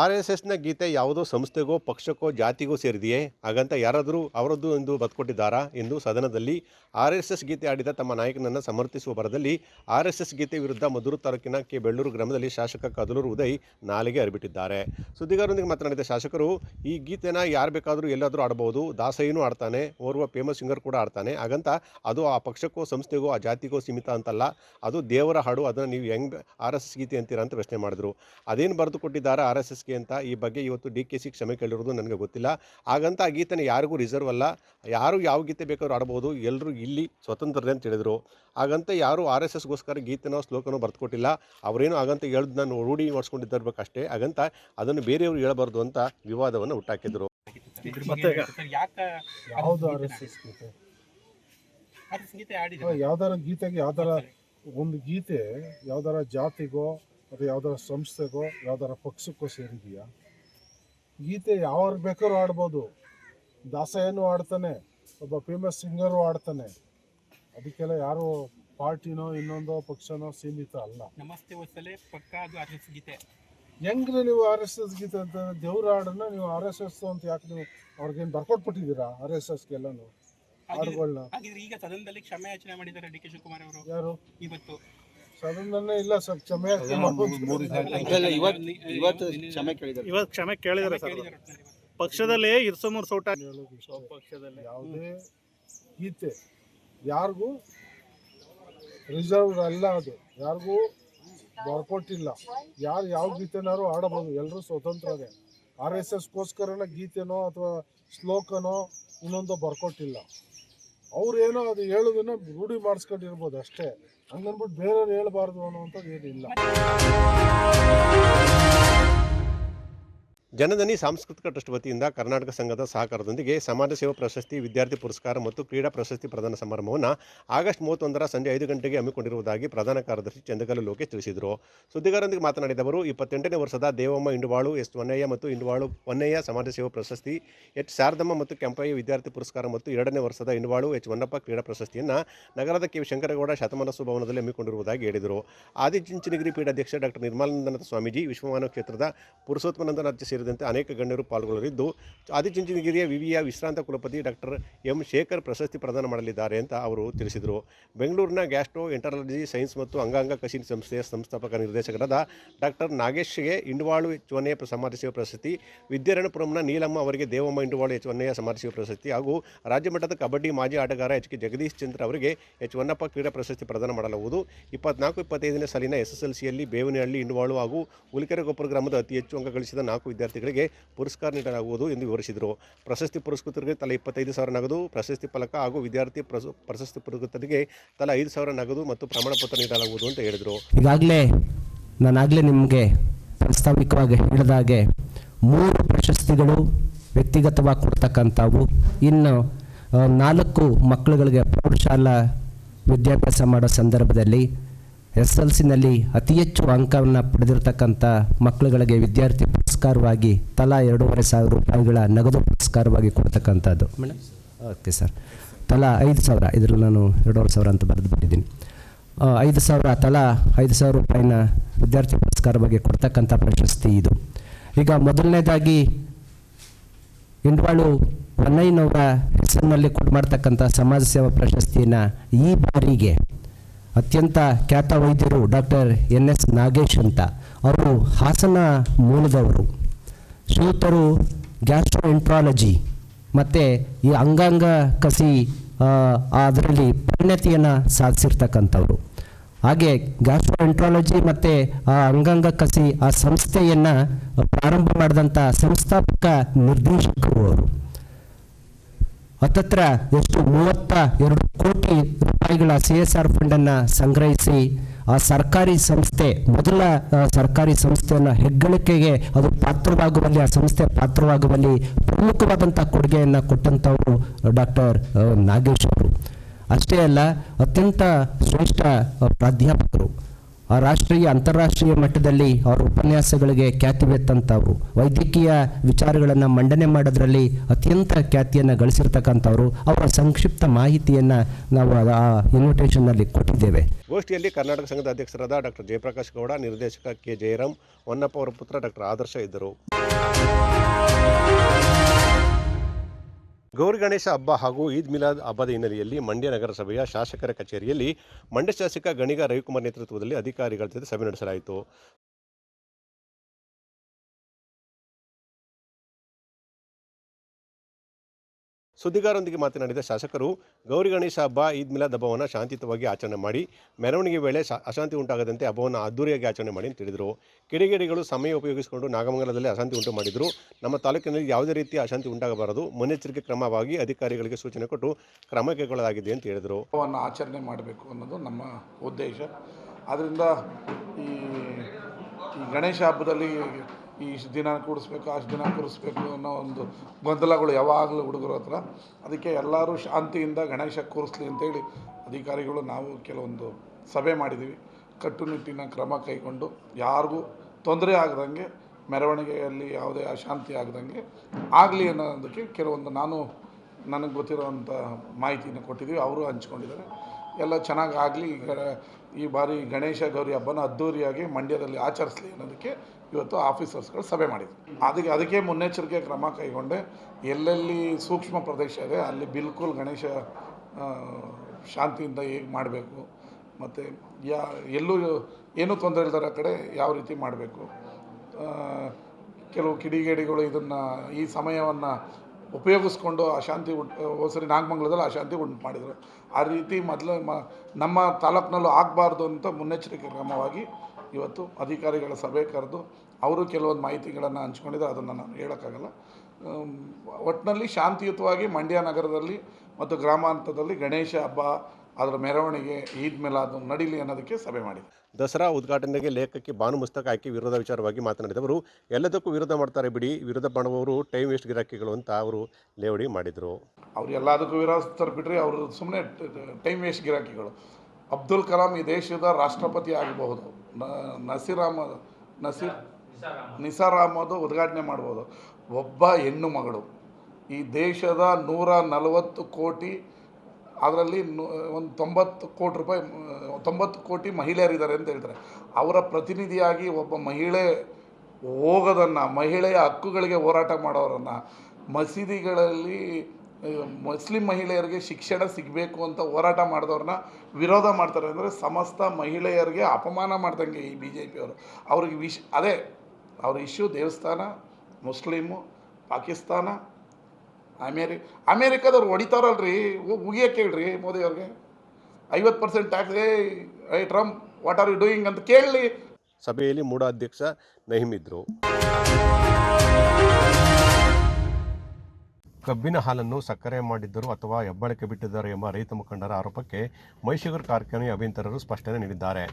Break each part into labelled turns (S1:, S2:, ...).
S1: R S ಎಸ್ನ ಗೀತೆ ಯಾವುದೋ ಸಂಸ್ಥೆಗೋ, ಪಕ್ಷಕ್ಕೋ, ಜಾತಿಗೋ ಸೇರಿದೆಯೇ? ಹಾಗಂತ ಯಾರಾದರೂ ಅವರದ್ದು ಎಂದು ಬದುಕೊಟ್ಟಿದ್ದಾರಾ? ಎಂದು ಸದನದಲ್ಲಿ ಆರ್ ಎಸ್ ಎಸ್ ಗೀತೆ ಆಡಿದ ತಮ್ಮ ನಾಯಕನನ್ನು ಸಮರ್ಥಿಸುವ ಬರದಲ್ಲಿ ಆರ್ ಎಸ್ ಎಸ್ ಗೀತೆ ವಿರುದ್ಧ ಮಧುರು ತಾಲೂಕಿನ ಕೆ. ಬೆಳ್ಳೂರು ಗ್ರಾಮದಲ್ಲಿ ಶಾಸಕ ಕದಲೂರು ಉದಯ್ ನಾಲಿಗೆ ಅರಿಬಿಟ್ಟಿದ್ದಾರೆ. ಸುದ್ದಿಗಾರರೊಂದಿಗೆ ಮಾತನಾಡಿದ ಶಾಸಕರು, ಈ ಗೀತೆನ ಯಾರು ಬೇಕಾದರೂ ಎಲ್ಲಾದರೂ ಆಡಬಹುದು ದಾಸಯ್ಯನೂ ಆಡ್ತಾನೆ, ಓರ್ವ ಫೇಮಸ್ ಸಿಂಗರ್ ಕೂಡ ಆಡ್ತಾನೆ. ಹಾಗಂತ ಅದು ಆ ಪಕ್ಷಕ್ಕೋ, ಸಂಸ್ಥೆಗೋ, ಆ ಜಾತಿಗೋ ಸೀಮಿತ ಅಂತಲ್ಲ, ಅದು ದೇವರ ಹಾಡು, ಅದನ್ನು ನೀವು ಹೆಂಗ್ ಆರ್ ಎಸ್ ಎಸ್ ಗೀತೆ ಅಂತೀರಾ ಅಂತ ಪ್ರಶ್ನೆ ಮಾಡಿದ್ರು. ಅದೇನು ಬರೆದು ಕೊಟ್ಟಿದ್ದಾರೆ ಆರ್ ಎಸ್ ಅಂತ ಈ ಬಗ್ಗೆ ಇವತ್ತು ಡಿ ಕೆ ಸಿ ಕ್ಷಮೆ ಕೇಳಿರೋದು ನನಗೆ ಗೊತ್ತಿಲ್ಲ. ಹಾಗಂತ ಆ ಗೀತೆನ ಯಾರಿಗೂ ರಿಸರ್ವ್ ಅಲ್ಲ. ಯಾರು ಯಾವ ಗೀತೆ ಬೇಕಾದ್ರೂ ಆಡ್ಬೋದು ಎಲ್ಲರೂ ಇಲ್ಲಿ ಸ್ವತಂತ್ರರೇ ಅಂತ ಹೇಳಿದರು. ಹಾಗಂತ ಯಾರು ಆರ್ ಎಸ್ ಎಸ್ಗೋಸ್ಕರ ಗೀತೆನೋ ಶ್ಲೋಕನೋ ಬರ್ತ್ಕೊಟ್ಟಿಲ್ಲ ಅವರೇನು ಹಾಗಂತ ಹೇಳ್ದು ನಾನು ರೂಢಿ ಮಾಡಿಸ್ಕೊಂಡಿದ್ದಿರ್ಬೇಕಷ್ಟೇ. ಹಾಗಂತ ಅದನ್ನು ಬೇರೆಯವರು ಹೇಳಬಾರ್ದು ಅಂತ ವಿವಾದವನ್ನು ಹುಟ್ಟಾಕಿದ್ರು.
S2: ಯಾವ್ದಾರ ಗೀತೆಗೆ ಯಾವ್ದಾರ ಒಂದು ಗೀತೆ ಯಾವ್ದಾರ ಜಾತಿಗೋ ಅಥವಾ ಯಾವ್ದಾರ ಸಂಸ್ಥೆಗೋ ಯಾವ್ದಾರ ಪಕ್ಷಕ್ಕೋ ಸೇರಿದೆಯಾ? ಗೀತೆ ಯಾವಾಗ ಬೇಕಾದ್ರೂ ಆಡ್ಬೋದು ದಾಸಯ್ಯನೂ ಆಡ್ತಾನೆ ಒಬ್ಬ ಫೇಮಸ್ ಸಿಂಗರು ಆಡ್ತಾನೆ ಅದಕ್ಕೆಲ್ಲ ಯಾರು ಪಾರ್ಟಿನೋ ಇನ್ನೊಂದೋ ಪಕ್ಷನೋ ಸೀಮಿತ ಅಲ್ಲ.
S3: ನಮಸ್ತೆ ಪಕ್ಕ ಅದು ಆರ್ ಎಸ್ ಗೀತೆ.
S2: ಹೆಂಗ್ರಿ ನೀವು ಆರ್ ಎಸ್ ಎಸ್ ಗೀತೆ ಅಂತ ದೇವ್ರ ಹಾಡನ್ನ ನೀವು ಆರ್ ಎಸ್ ಎಸ್ ಅಂತ ಯಾಕೆ ನೀವು ಅವ್ರಿಗೇನು ಬರ್ಕೊಟ್ಬಿಟ್ಟಿದ್ದೀರಾ ಆರ್ ಎಸ್ ಎಸ್ಗೆಲ್ಲನು ಹಾಡುಗಳನ್ನ
S3: ಹಾಗಿದ್ರೆ ಈಗ ಸದನದಲ್ಲಿ ಕ್ಷಮೆ ಯಾಚನೆ ಮಾಡಿದ್ದಾರೆ ಡಿ ಕೆ ಶಿವಕುಮಾರ್ ಅವರು.
S2: ಯಾರು?
S3: ಇವತ್ತು.
S2: ಸದನನೇ ಇಲ್ಲ ಸರ್ ಕ್ಷಮೆ
S4: ಇವತ್ತು ಇವತ್ತು ಕ್ಷಮೆ ಕೇಳಿದ್ದಾರೆ.
S5: ಇವತ್ತು ಕ್ಷಮೆ ಕೇಳಿದ್ದಾರೆ ಸರ್ ಪಕ್ಷದಲ್ಲಿ ಇರ್ಸಮೂರ್ ಸೌಟ
S2: ಪಕ್ಷದಲ್ಲಿ. ಯಾವುದೇ ಗೀತೆ ಯಾರಿಗೂ ರಿಸರ್ವ್ ಅಲ್ಲ ಅದು. ಯಾರಿಗೂ ಬರ್ಕೊಟ್ಟಿಲ್ಲ ಯಾರು ಯಾವ ಗೀತೆನಾರು ಆಡಬಹುದು ಎಲ್ಲರೂ ಸ್ವತಂತ್ರನೇ ಆರ್ ಎಸ್ ಎಸ್ಗೋಸ್ಕರನ ಗೀತೆನೋ ಅಥವಾ ಶ್ಲೋಕನೋ ಇನ್ನೊಂದು ಬರ್ಕೊಟ್ಟಿಲ್ಲ ಅವ್ರೇನೋ ಅದು ಹೇಳೋದನ್ನ ರೂಢಿ ಮಾಡಿಸ್ಕೊಂಡಿರ್ಬೋದು ಅಷ್ಟೇ. ಹಂಗನ್ಬಿಟ್ಟು ಬೇರೆಯವ್ರು ಹೇಳ್ಬಾರ್ದು ಅನ್ನುವಂಥದ್ದು ಏನಿಲ್ಲ.
S1: ಜನಧನಿ ಸಾಂಸ್ಕೃತಿಕ ಟ್ರಸ್ಟ್ ವತಿಯಿಂದ ಕರ್ನಾಟಕ ಸಂಘದ ಸಹಕಾರದೊಂದಿಗೆ ಸಮಾಜ ಸೇವಾ ಪ್ರಶಸ್ತಿ, ವಿದ್ಯಾರ್ಥಿ ಪುರಸ್ಕಾರ ಮತ್ತು ಕ್ರೀಡಾ ಪ್ರಶಸ್ತಿ ಪ್ರದಾನ ಸಮಾರಂಭವನ್ನು ಆಗಸ್ಟ್ ಮೂವತ್ತೊಂದರ ಸಂಜೆ ಐದು ಗಂಟೆಗೆ ಹಮ್ಮಿಕೊಂಡಿರುವುದಾಗಿ ಪ್ರಧಾನ ಕಾರ್ಯದರ್ಶಿ ಚಂದಕಲ್ಲು ಲೋಕೇಶ್ ತಿಳಿಸಿದರು. ಸುದ್ದಿಗಾರರೊಂದಿಗೆ ಮಾತನಾಡಿದ ಅವರು, ಇಪ್ಪತ್ತೆಂಟನೇ ವರ್ಷದ ದೇವಮ್ಮ ಇಂಡುವಾಳು, ಎಸ್ ಹೊನ್ನಯ್ಯ ಮತ್ತು ಇಂಡುವಾಳು ಹೊನ್ನಯ್ಯ ಸಮಾಜ ಸೇವಾ ಪ್ರಶಸ್ತಿ, ಎಚ್ ಶಾರದಮ್ಮ ಮತ್ತು ಕೆಂಪಯ್ಯ ವಿದ್ಯಾರ್ಥಿ ಪುರಸ್ಕಾರ ಮತ್ತು ಎರಡನೇ ವರ್ಷದ ಇಂಡುವಾಳು ಎಚ್ ಹೊನ್ನಪ್ಪ ಕ್ರೀಡಾ ಪ್ರಶಸ್ತಿಯನ್ನು ನಗರದ ಕೆ ಶಂಕರಗೌಡ ಶತಮಾನೋತ್ಸವ ಭವನದಲ್ಲಿ ಹಮ್ಮಿಕೊಂಡಿರುವುದಾಗಿ ಹೇಳಿದರು. ಆದಿಚುಂಚನಗಿರಿ ಪೀಠಾಧ್ಯಕ್ಷ ಡಾಕ್ಟರ್ ನಿರ್ಮಲಾನಂದನಾಥ ಸ್ವಾಮೀಜಿ, ವಿಶ್ವಮಾನವ ಕ್ಷೇತ್ರದ ಪುರುಷೋತ್ತಮಾನಂದನಾಥ ಸೇರಿದಂತೆ ಅನೇಕ ಗಣ್ಯರು ಪಾಲ್ಗೊಳ್ಳಲಿದ್ದು, ಆದಿಚುಂಚನಗಿರಿಯ ವಿವಿಯ ವಿಶ್ರಾಂತ ಕುಲಪತಿ ಡಾಕ್ಟರ್ ಎಂ ಶೇಖರ್ ಪ್ರಶಸ್ತಿ ಪ್ರದಾನ ಮಾಡಲಿದ್ದಾರೆ ಅಂತ ಅವರು ತಿಳಿಸಿದರು. ಬೆಂಗಳೂರಿನ ಗ್ಯಾಸ್ಟ್ರೋ ಎಂಟರಾಲಜಿ ಸೈನ್ಸ್ ಮತ್ತು ಅಂಗಾಂಗ ಕಸಿ ಸಂಸ್ಥೆಯ ಸಂಸ್ಥಾಪಕ ನಿರ್ದೇಶಕರಾದ ಡಾಕ್ಟರ್ ನಾಗೇಶ್ಗೆ ಇಂಡುವಾಳು ಚೊನ್ನೆಯ ಸಮಾರಿಸುವ ಸೇವಾ ಪ್ರಶಸ್ತಿ, ವಿದ್ಯಾರಣ್ಯಪುರಂನ ನೀಲಮ್ಮ ಅವರಿಗೆ ದೇವಮ್ಮ ಇಂಡುವಾಳು ಎಚ್ ಸಮಾರಿಸುವ ಪ್ರಶಸ್ತಿ ಹಾಗೂ ರಾಜ್ಯಮಟ್ಟದ ಕಬಡ್ಡಿ ಮಾಜಿ ಆಟಗಾರ ಎಚ್ ಕೆ ಜಗದೀಶ್ ಚಂದ್ರ ಅವರಿಗೆ ಎಚ್ ಹೊನ್ನಪ್ಪ ಕ್ರೀಡಾ ಪ್ರಶಸ್ತಿ ಪ್ರದಾನ ಮಾಡಲಾಗುವುದು. ಇಪ್ಪತ್ನಾಲ್ಕು, ಇಪ್ಪತ್ತೈದನೇ ಸಾಲಿನ ಎಸ್ಎಸ್ಎಲ್ಸಿಯಲ್ಲಿ ಎಸ್ ಎಲ್ ಸಿಯಲ್ಲಿ ಬೇವನಹಳ್ಳಿ, ಇಂಡುವಾಳು ಹಾಗೂ ಹುಲಿಕೆರೆಗೊಪ್ಪರ ಗ್ರಾಮದ ಅತಿ ಹೆಚ್ಚು ಅಂಕ ಗಳಿಸಿದ ನಾಲ್ಕು ವಿದ್ಯಾರ್ಥಿಗಳಿಗೆ ಪುರಸ್ಕಾರ ನೀಡಲಾಗುವುದು ಎಂದು ವಿವರಿಸಿದರು. ಪ್ರಶಸ್ತಿ ಪುರಸ್ಕೃತರಿಗೆ ತಲಾ ಇಪ್ಪತ್ತೈದು ಸಾವಿರ ನಗದು, ಪ್ರಶಸ್ತಿ ಫಲಕ ಹಾಗೂ ವಿದ್ಯಾರ್ಥಿ ಪ್ರಶಸ್ತಿ ಪುರಸ್ಕೃತರಿಗೆ ತಲಾ ಐದು ಸಾವಿರ ನಗದು ಮತ್ತು ಪ್ರಮಾಣ ಪತ್ರ ನೀಡಲಾಗುವುದು ಅಂತ ಹೇಳಿದರು.
S6: ಈಗಾಗಲೇ, ನಾನಾಗಲೇ ನಿಮಗೆ ಪ್ರಾಸ್ತಾವಿಕವಾಗಿ ಹೇಳಿದಾಗೆ ಮೂರು ಪ್ರಶಸ್ತಿಗಳು ವ್ಯಕ್ತಿಗತವಾಗಿ ಕೊಡ್ತಕ್ಕಂಥವು. ಇನ್ನು ನಾಲ್ಕು ಮಕ್ಕಳುಗಳಿಗೆ ಪ್ರೌಢಶಾಲಾ ವಿದ್ಯಾಭ್ಯಾಸ ಮಾಡೋ ಸಂದರ್ಭದಲ್ಲಿ ಎಸ್ ಎಲ್ ಸಿನಲ್ಲಿ ಅತಿ ಹೆಚ್ಚು ಅಂಕವನ್ನು ಪಡೆದಿರತಕ್ಕಂಥ ಮಕ್ಕಳುಗಳಿಗೆ ವಿದ್ಯಾರ್ಥಿ ಪುರಸ್ಕಾರವಾಗಿ ತಲಾ ಎರಡೂವರೆ ಸಾವಿರ ರೂಪಾಯಿಗಳ ನಗದು ಪುರಸ್ಕಾರವಾಗಿ ಕೊಡ್ತಕ್ಕಂಥದ್ದು. ಮೇಡಮ್? Okay sir. ತಲಾ ಐದು ಸಾವಿರ. ಇದರಲ್ಲಿ ನಾನು ಎರಡೂವರೆ ಸಾವಿರ ಅಂತ ಬರೆದು ಬಿಟ್ಟಿದ್ದೀನಿ ಐದು ಸಾವಿರ ತಲಾ ಐದು ಸಾವಿರ ರೂಪಾಯಿನ ವಿದ್ಯಾರ್ಥಿ ಪುರಸ್ಕಾರವಾಗಿ ಕೊಡ್ತಕ್ಕಂಥ ಪ್ರಶಸ್ತಿ ಇದು. ಈಗ ಮೊದಲನೇದಾಗಿ ಇಂಡ್ವಾಳು ಹೊನ್ನೈನವರ ಹೆಸರಿನಲ್ಲಿ ಕೊಡ್ ಮಾಡ್ತಕ್ಕಂಥ ಸಮಾಜ ಸೇವಾ ಪ್ರಶಸ್ತಿಯನ್ನು ಈ ಬಾರಿಗೆ ಅತ್ಯಂತ ಖ್ಯಾತ ವೈದ್ಯರು ಡಾಕ್ಟರ್ ಎನ್ ಎಸ್ ನಾಗೇಶ್ ಅಂತ ಅವರು ಹಾಸನ ಮೂಲದವರು. ಶ್ರೀಯುತರು ಗ್ಯಾಸ್ಟ್ರೋಎಂಟ್ರಾಲಜಿ. ಮತ್ತು ಈ ಅಂಗಾಂಗ ಕಸಿ ಅದರಲ್ಲಿ ಪರಿಣತಿಯನ್ನು ಸಾಧಿಸಿರ್ತಕ್ಕಂಥವ್ರು. ಹಾಗೆ ಗ್ಯಾಸ್ಟ್ರೋ ಎಂಟ್ರಾಲಜಿ ಮತ್ತು, ಆ, ಅಂಗಾಂಗ ಕಸಿ, ಆ ಸಂಸ್ಥೆಯನ್ನು ಪ್ರಾರಂಭ ಮಾಡಿದಂಥ ಸಂಸ್ಥಾಪಕ ನಿರ್ದೇಶಕರು ಅವರು. ಹತ್ತತ್ರ ಎಷ್ಟು ಮೂವತ್ತ ಎರಡು ಕೋಟಿ ರೂಪಾಯಿಗಳ ಸಿ ಎಸ್ ಆರ್ ಫಂಡನ್ನು ಸಂಗ್ರಹಿಸಿ ಆ ಸರ್ಕಾರಿ ಸಂಸ್ಥೆ, ಮೊದಲ ಸರ್ಕಾರಿ ಸಂಸ್ಥೆಯನ್ನು ಹೆಗ್ಗಳಿಕೆಗೆ ಅದು ಪಾತ್ರವಾಗುವಲ್ಲಿ, ಆ ಸಂಸ್ಥೆ ಪಾತ್ರವಾಗುವಲ್ಲಿ ಪ್ರಮುಖವಾದಂಥ ಕೊಡುಗೆಯನ್ನು ಕೊಟ್ಟಂಥವರು ಡಾಕ್ಟರ್ ನಾಗೇಶ್ ಅವರು. ಅಷ್ಟೇ ಅಲ್ಲ, ಅತ್ಯಂತ ಶ್ರೇಷ್ಠ ಪ್ರಾಧ್ಯಾಪಕರು. ಆ ರಾಷ್ಟ್ರೀಯ, ಅಂತಾರಾಷ್ಟ್ರೀಯ ಮಟ್ಟದಲ್ಲಿ ಅವರ ಉಪನ್ಯಾಸಗಳಿಗೆ ಖ್ಯಾತಿ ಬೆತ್ತಂಥವ್ರು ವೈದ್ಯಕೀಯ ವಿಚಾರಗಳನ್ನು ಮಂಡನೆ ಮಾಡೋದ್ರಲ್ಲಿ ಅತ್ಯಂತ ಖ್ಯಾತಿಯನ್ನು ಗಳಿಸಿರ್ತಕ್ಕಂಥವ್ರು. ಅವರ ಸಂಕ್ಷಿಪ್ತ ಮಾಹಿತಿಯನ್ನು ನಾವು ಆ- ಇನ್ವಿಟೇಷನ್ನಲ್ಲಿ ಕೊಟ್ಟಿದ್ದೇವೆ.
S1: ಗೋಷ್ಠಿಯಲ್ಲಿ ಕರ್ನಾಟಕ ಸಂಘದ ಅಧ್ಯಕ್ಷರಾದ ಡಾಕ್ಟರ್ ಜಯಪ್ರಕಾಶ್ ಗೌಡ, ನಿರ್ದೇಶಕ ಕೆ ಜಯರಾಮ್ ಹೊನ್ನಪ್ಪ ಅವರ ಪುತ್ರ ಡಾಕ್ಟರ್ ಆದರ್ಶ ಇದ್ದರು. ಗೌರಿ ಗಣೇಶ ಹಬ್ಬ ಹಾಗೂ ಈದ್ ಮಿಲಾದ್ ಹಬ್ಬದ ಹಿನ್ನೆಲೆಯಲ್ಲಿ ಮಂಡ್ಯ ನಗರಸಭೆಯ ಶಾಸಕರ ಕಚೇರಿಯಲ್ಲಿ ಮಂಡ್ಯ ಶಾಸಕ ಗಣಿಗ ರವಿಕುಮಾರ್ ನೇತೃತ್ವದಲ್ಲಿ ಅಧಿಕಾರಿಗಳ ಜೊತೆ ಸಭೆ ನಡೆಸಲಾಯಿತು. ಸುದ್ದಿಗಾರರೊಂದಿಗೆ ಮಾತನಾಡಿದ ಶಾಸಕರು, ಗೌರಿ ಗಣೇಶ ಹಬ್ಬ, ಈದ್ ಮಿಲಾದ್ ಹಬ್ಬವನ್ನು ಶಾಂತಿಯುತವಾಗಿ ಆಚರಣೆ ಮಾಡಿ, ಮೆರವಣಿಗೆ ವೇಳೆ ಅಶಾಂತಿ ಉಂಟಾಗದಂತೆ ಹಬ್ಬವನ್ನು ಅದ್ದೂರಿಯಾಗಿ ಆಚರಣೆ ಮಾಡಿ ಅಂತ ತಿಳಿದರು ಕಿಡಿಗೇಡಿಗಳು ಸಮಯ ಉಪಯೋಗಿಸಿಕೊಂಡು ನಾಗಮಂಗಲದಲ್ಲಿ ಅಶಾಂತಿ ಉಂಟು ಮಾಡಿದರು. ನಮ್ಮ ತಾಲೂಕಿನಲ್ಲಿ ಯಾವುದೇ ರೀತಿಯ ಅಶಾಂತಿ ಉಂಟಾಗಬಾರದು. ಮುನ್ನೆಚ್ಚರಿಕೆ ಕ್ರಮವಾಗಿ ಅಧಿಕಾರಿಗಳಿಗೆ ಸೂಚನೆ ಕೊಟ್ಟು ಕ್ರಮ ಕೈಗೊಳ್ಳಲಾಗಿದೆ ಅಂತ ಹೇಳಿದರು.
S7: ಆಚರಣೆ ಮಾಡಬೇಕು ಅನ್ನೋದು ನಮ್ಮ ಉದ್ದೇಶ. ಆದ್ದರಿಂದ ಈ ಈ ಗಣೇಶ ಹಬ್ಬದಲ್ಲಿ ಈ ಇಷ್ಟು ದಿನ ಕೂಡಿಸ್ಬೇಕು ಅಷ್ಟು ದಿನ ಕೂರಿಸ್ಬೇಕು ಅನ್ನೋ ಒಂದು ಗೊಂದಲಗಳು ಯಾವಾಗಲೂ ಹುಡುಗರ ಹತ್ರ. ಅದಕ್ಕೆ ಎಲ್ಲರೂ ಶಾಂತಿಯಿಂದ ಗಣೇಶ ಕೂರಿಸ್ಲಿ ಅಂತೇಳಿ ಅಧಿಕಾರಿಗಳು ನಾವು ಕೆಲವೊಂದು ಸಭೆ ಮಾಡಿದ್ದೀವಿ. ಕಟ್ಟುನಿಟ್ಟಿನ ಕ್ರಮ ಕೈಗೊಂಡು ಯಾರಿಗೂ ತೊಂದರೆ ಆಗದಂಗೆ, ಮೆರವಣಿಗೆಯಲ್ಲಿ ಯಾವುದೇ ಅಶಾಂತಿ ಆಗದಂಗೆ ಆಗಲಿ ಅನ್ನೋದಕ್ಕೆ ಕೆಲವೊಂದು ನಾನು ನನಗೆ ಗೊತ್ತಿರೋವಂಥ ಮಾಹಿತಿಯನ್ನು ಕೊಟ್ಟಿದ್ದೀವಿ. ಅವರು ಹಂಚ್ಕೊಂಡಿದ್ದಾರೆ. ಎಲ್ಲ ಚೆನ್ನಾಗಿ ಆಗಲಿ, ಈಗ ಈ ಬಾರಿ ಗಣೇಶ ಗೌರಿ ಹಬ್ಬನ ಅದ್ದೂರಿಯಾಗಿ ಮಂಡ್ಯದಲ್ಲಿ ಆಚರಿಸಲಿ ಅನ್ನೋದಕ್ಕೆ ಇವತ್ತು ಆಫೀಸರ್ಸ್ಗಳು ಸಭೆ ಮಾಡಿದ್ರು. ಅದಕ್ಕೆ ಅದಕ್ಕೆ ಮುನ್ನೆಚ್ಚರಿಕೆ ಕ್ರಮ ಕೈಗೊಂಡೆ. ಎಲ್ಲೆಲ್ಲಿ ಸೂಕ್ಷ್ಮ ಪ್ರದೇಶ ಇದೆ, ಅಲ್ಲಿ ಬಿಲ್ಕುಲ್ ಗಣೇಶ ಶಾಂತಿಯಿಂದ ಹೇಗೆ ಮಾಡಬೇಕು? ಮತ್ತು ಯಾ, ಎಲ್ಲೂ ಏನೂ ತೊಂದರೆ ಇಲ್ದರ ಕಡೆ ಯಾವ ರೀತಿ ಮಾಡಬೇಕು? ಕೆಲವು ಕಿಡಿಗೇಡಿಗಳು ಇದನ್ನು, ಈ ಸಮಯವನ್ನು ಉಪಯೋಗಿಸ್ಕೊಂಡು ಅಶಾಂತಿ ಉಂಟು ಸರಿ, ನಾಗಮಂಗಲದಲ್ಲಿ ಅಶಾಂತಿ ಉಂಟು ಮಾಡಿದರು. ಆ ರೀತಿ ಮೊದಲು ಮ, ನಮ್ಮ ತಾಲೂಕಿನಲ್ಲೂ ಆಗಬಾರ್ದು ಅಂತ ಮುನ್ನೆಚ್ಚರಿಕೆ ಕ್ರಮವಾಗಿ ಇವತ್ತು ಅಧಿಕಾರಿಗಳ ಸಭೆ ಕರೆದು ಅವರು ಕೆಲವೊಂದು ಮಾಹಿತಿಗಳನ್ನು ಹಂಚ್ಕೊಂಡಿದ್ದಾರೆ. ಅದನ್ನು ನಾನು ಹೇಳೋಕ್ಕಾಗಲ್ಲ. ಒಟ್ಟಿನಲ್ಲಿ ಶಾಂತಿಯುತವಾಗಿ ಮಂಡ್ಯ ನಗರದಲ್ಲಿ ಮತ್ತು ಗ್ರಾಮಾಂತರದಲ್ಲಿ ಗಣೇಶ ಹಬ್ಬ ಅದರ ಮೆರವಣಿಗೆ ಈದ್ ಅದು ನಡೀಲಿ ಅನ್ನೋದಕ್ಕೆ ಸಭೆ ಮಾಡಿದೆ.
S1: ದಸರಾ ಉದ್ಘಾಟನೆಗೆ ಲೇಖಕ್ಕೆ ಬಾನು ಮುಸ್ತಕ ಹಾಕಿ ವಿರೋಧ ವಿಚಾರವಾಗಿ ಮಾತನಾಡಿದವರು ಎಲ್ಲದಕ್ಕೂ ವಿರೋಧ ಮಾಡ್ತಾರೆ ಬಿಡಿ ವಿರೋಧ ಮಾಡುವವರು ಟೈಮ್ ವೇಸ್ಟ್ ಗಿರಾಕಿಗಳು ಅಂತ ಅವರು ಲೇವಡಿ ಮಾಡಿದರು.
S7: ಅವರು ಎಲ್ಲದಕ್ಕೂ ವಿರೋಧಿಸ್ತಾರೆ ಬಿಡ್ರಿ ಅವರು ಸುಮ್ಮನೆ ಟೈಮ್ ವೇಸ್ಟ್ ಗಿರಾಕಿಗಳು. ಅಬ್ದುಲ್ ಕಲಾಂ ಈ ದೇಶದ ರಾಷ್ಟ್ರಪತಿ ಆಗಬಹುದು. ನ- ನಸೀರ್ ಅಹಮದ್ ನಸೀರ್ ನಿಸಾರ್ ಅಹಮದ್ ಉದ್ಘಾಟನೆ ಮಾಡ್ಬೋದು. ಒಬ್ಬ ಹೆಣ್ಣು ಮಗಳು. ಈ ದೇಶದ ನೂರ ನಲವತ್ತು ಕೋಟಿ ಅದರಲ್ಲಿ ಒಂದು ತೊಂಬತ್ತು ಕೋಟಿ ರೂಪಾಯಿ, ತೊಂಬತ್ತು ಕೋಟಿ ಮಹಿಳೆಯರಿದ್ದಾರೆ ಅಂತ ಹೇಳ್ತಾರೆ. ಅವರ ಪ್ರತಿನಿಧಿಯಾಗಿ ಒಬ್ಬ ಮಹಿಳೆ ಹೋಗೋದನ್ನು, ಮಹಿಳೆಯ ಹಕ್ಕುಗಳಿಗೆ ಹೋರಾಟ ಮಾಡೋರನ್ನು, ಮಸೀದಿಗಳಲ್ಲಿ ಮುಸ್ಲಿಂ ಮಹಿಳೆಯರಿಗೆ ಶಿಕ್ಷಣ ಸಿಗಬೇಕು ಅಂತ ಹೋರಾಟ ಮಾಡಿದವ್ರನ್ನ ವಿರೋಧ ಮಾಡ್ತಾರೆ ಅಂದರೆ ಸಮಸ್ತ ಮಹಿಳೆಯರಿಗೆ ಅಪಮಾನ ಮಾಡ್ದಂಗೆ ಈ ಬಿ ಜೆ ಪಿಯವರು ಅವ್ರಿಗೆ ವಿಶ್, ಅದೇ, ಅವ್ರ ಇಶ್ಯೂ ದೇವಸ್ಥಾನ, ಮುಸ್ಲಿಮು, ಪಾಕಿಸ್ತಾನ ಅಮೇರಿ, ಅಮೇರಿಕಾದವ್ರು ಹೊಡಿತಾರಲ್ರಿ ಉಗಿಯೋಕೆ ಹೇಳ್ರಿ ಮೋದಿ ಅವ್ರಿಗೆ. ಐವತ್ತು ಪರ್ಸೆಂಟ್ ಟ್ಯಾಕ್ಸ್ ಏ Trump what are you doing ಅಂತ ಕೇಳಲಿ
S1: ಸಭೆಯಲ್ಲಿ ಮೂಡ ಅಧ್ಯಕ್ಷ ನಹಿಮ್ ಇದ್ರು. ಕಬ್ಬಿನ ಹಾಲನ್ನು ಸಕ್ಕರೆ ಮಾಡಿದ್ದರು ಅಥವಾ ಹೆಬ್ಬಳಕೆ ಬಿಟ್ಟಿದ್ದಾರೆ ಎಂಬ ರೈತ ಮುಖಂಡರ ಆರೋಪಕ್ಕೆ ಮೈಸೂರು ಕಾರ್ಖಾನೆ ಅಭಿಯಂತರರು ಸ್ಪಷ್ಟನೆ ನೀಡಿದ್ದಾರೆ.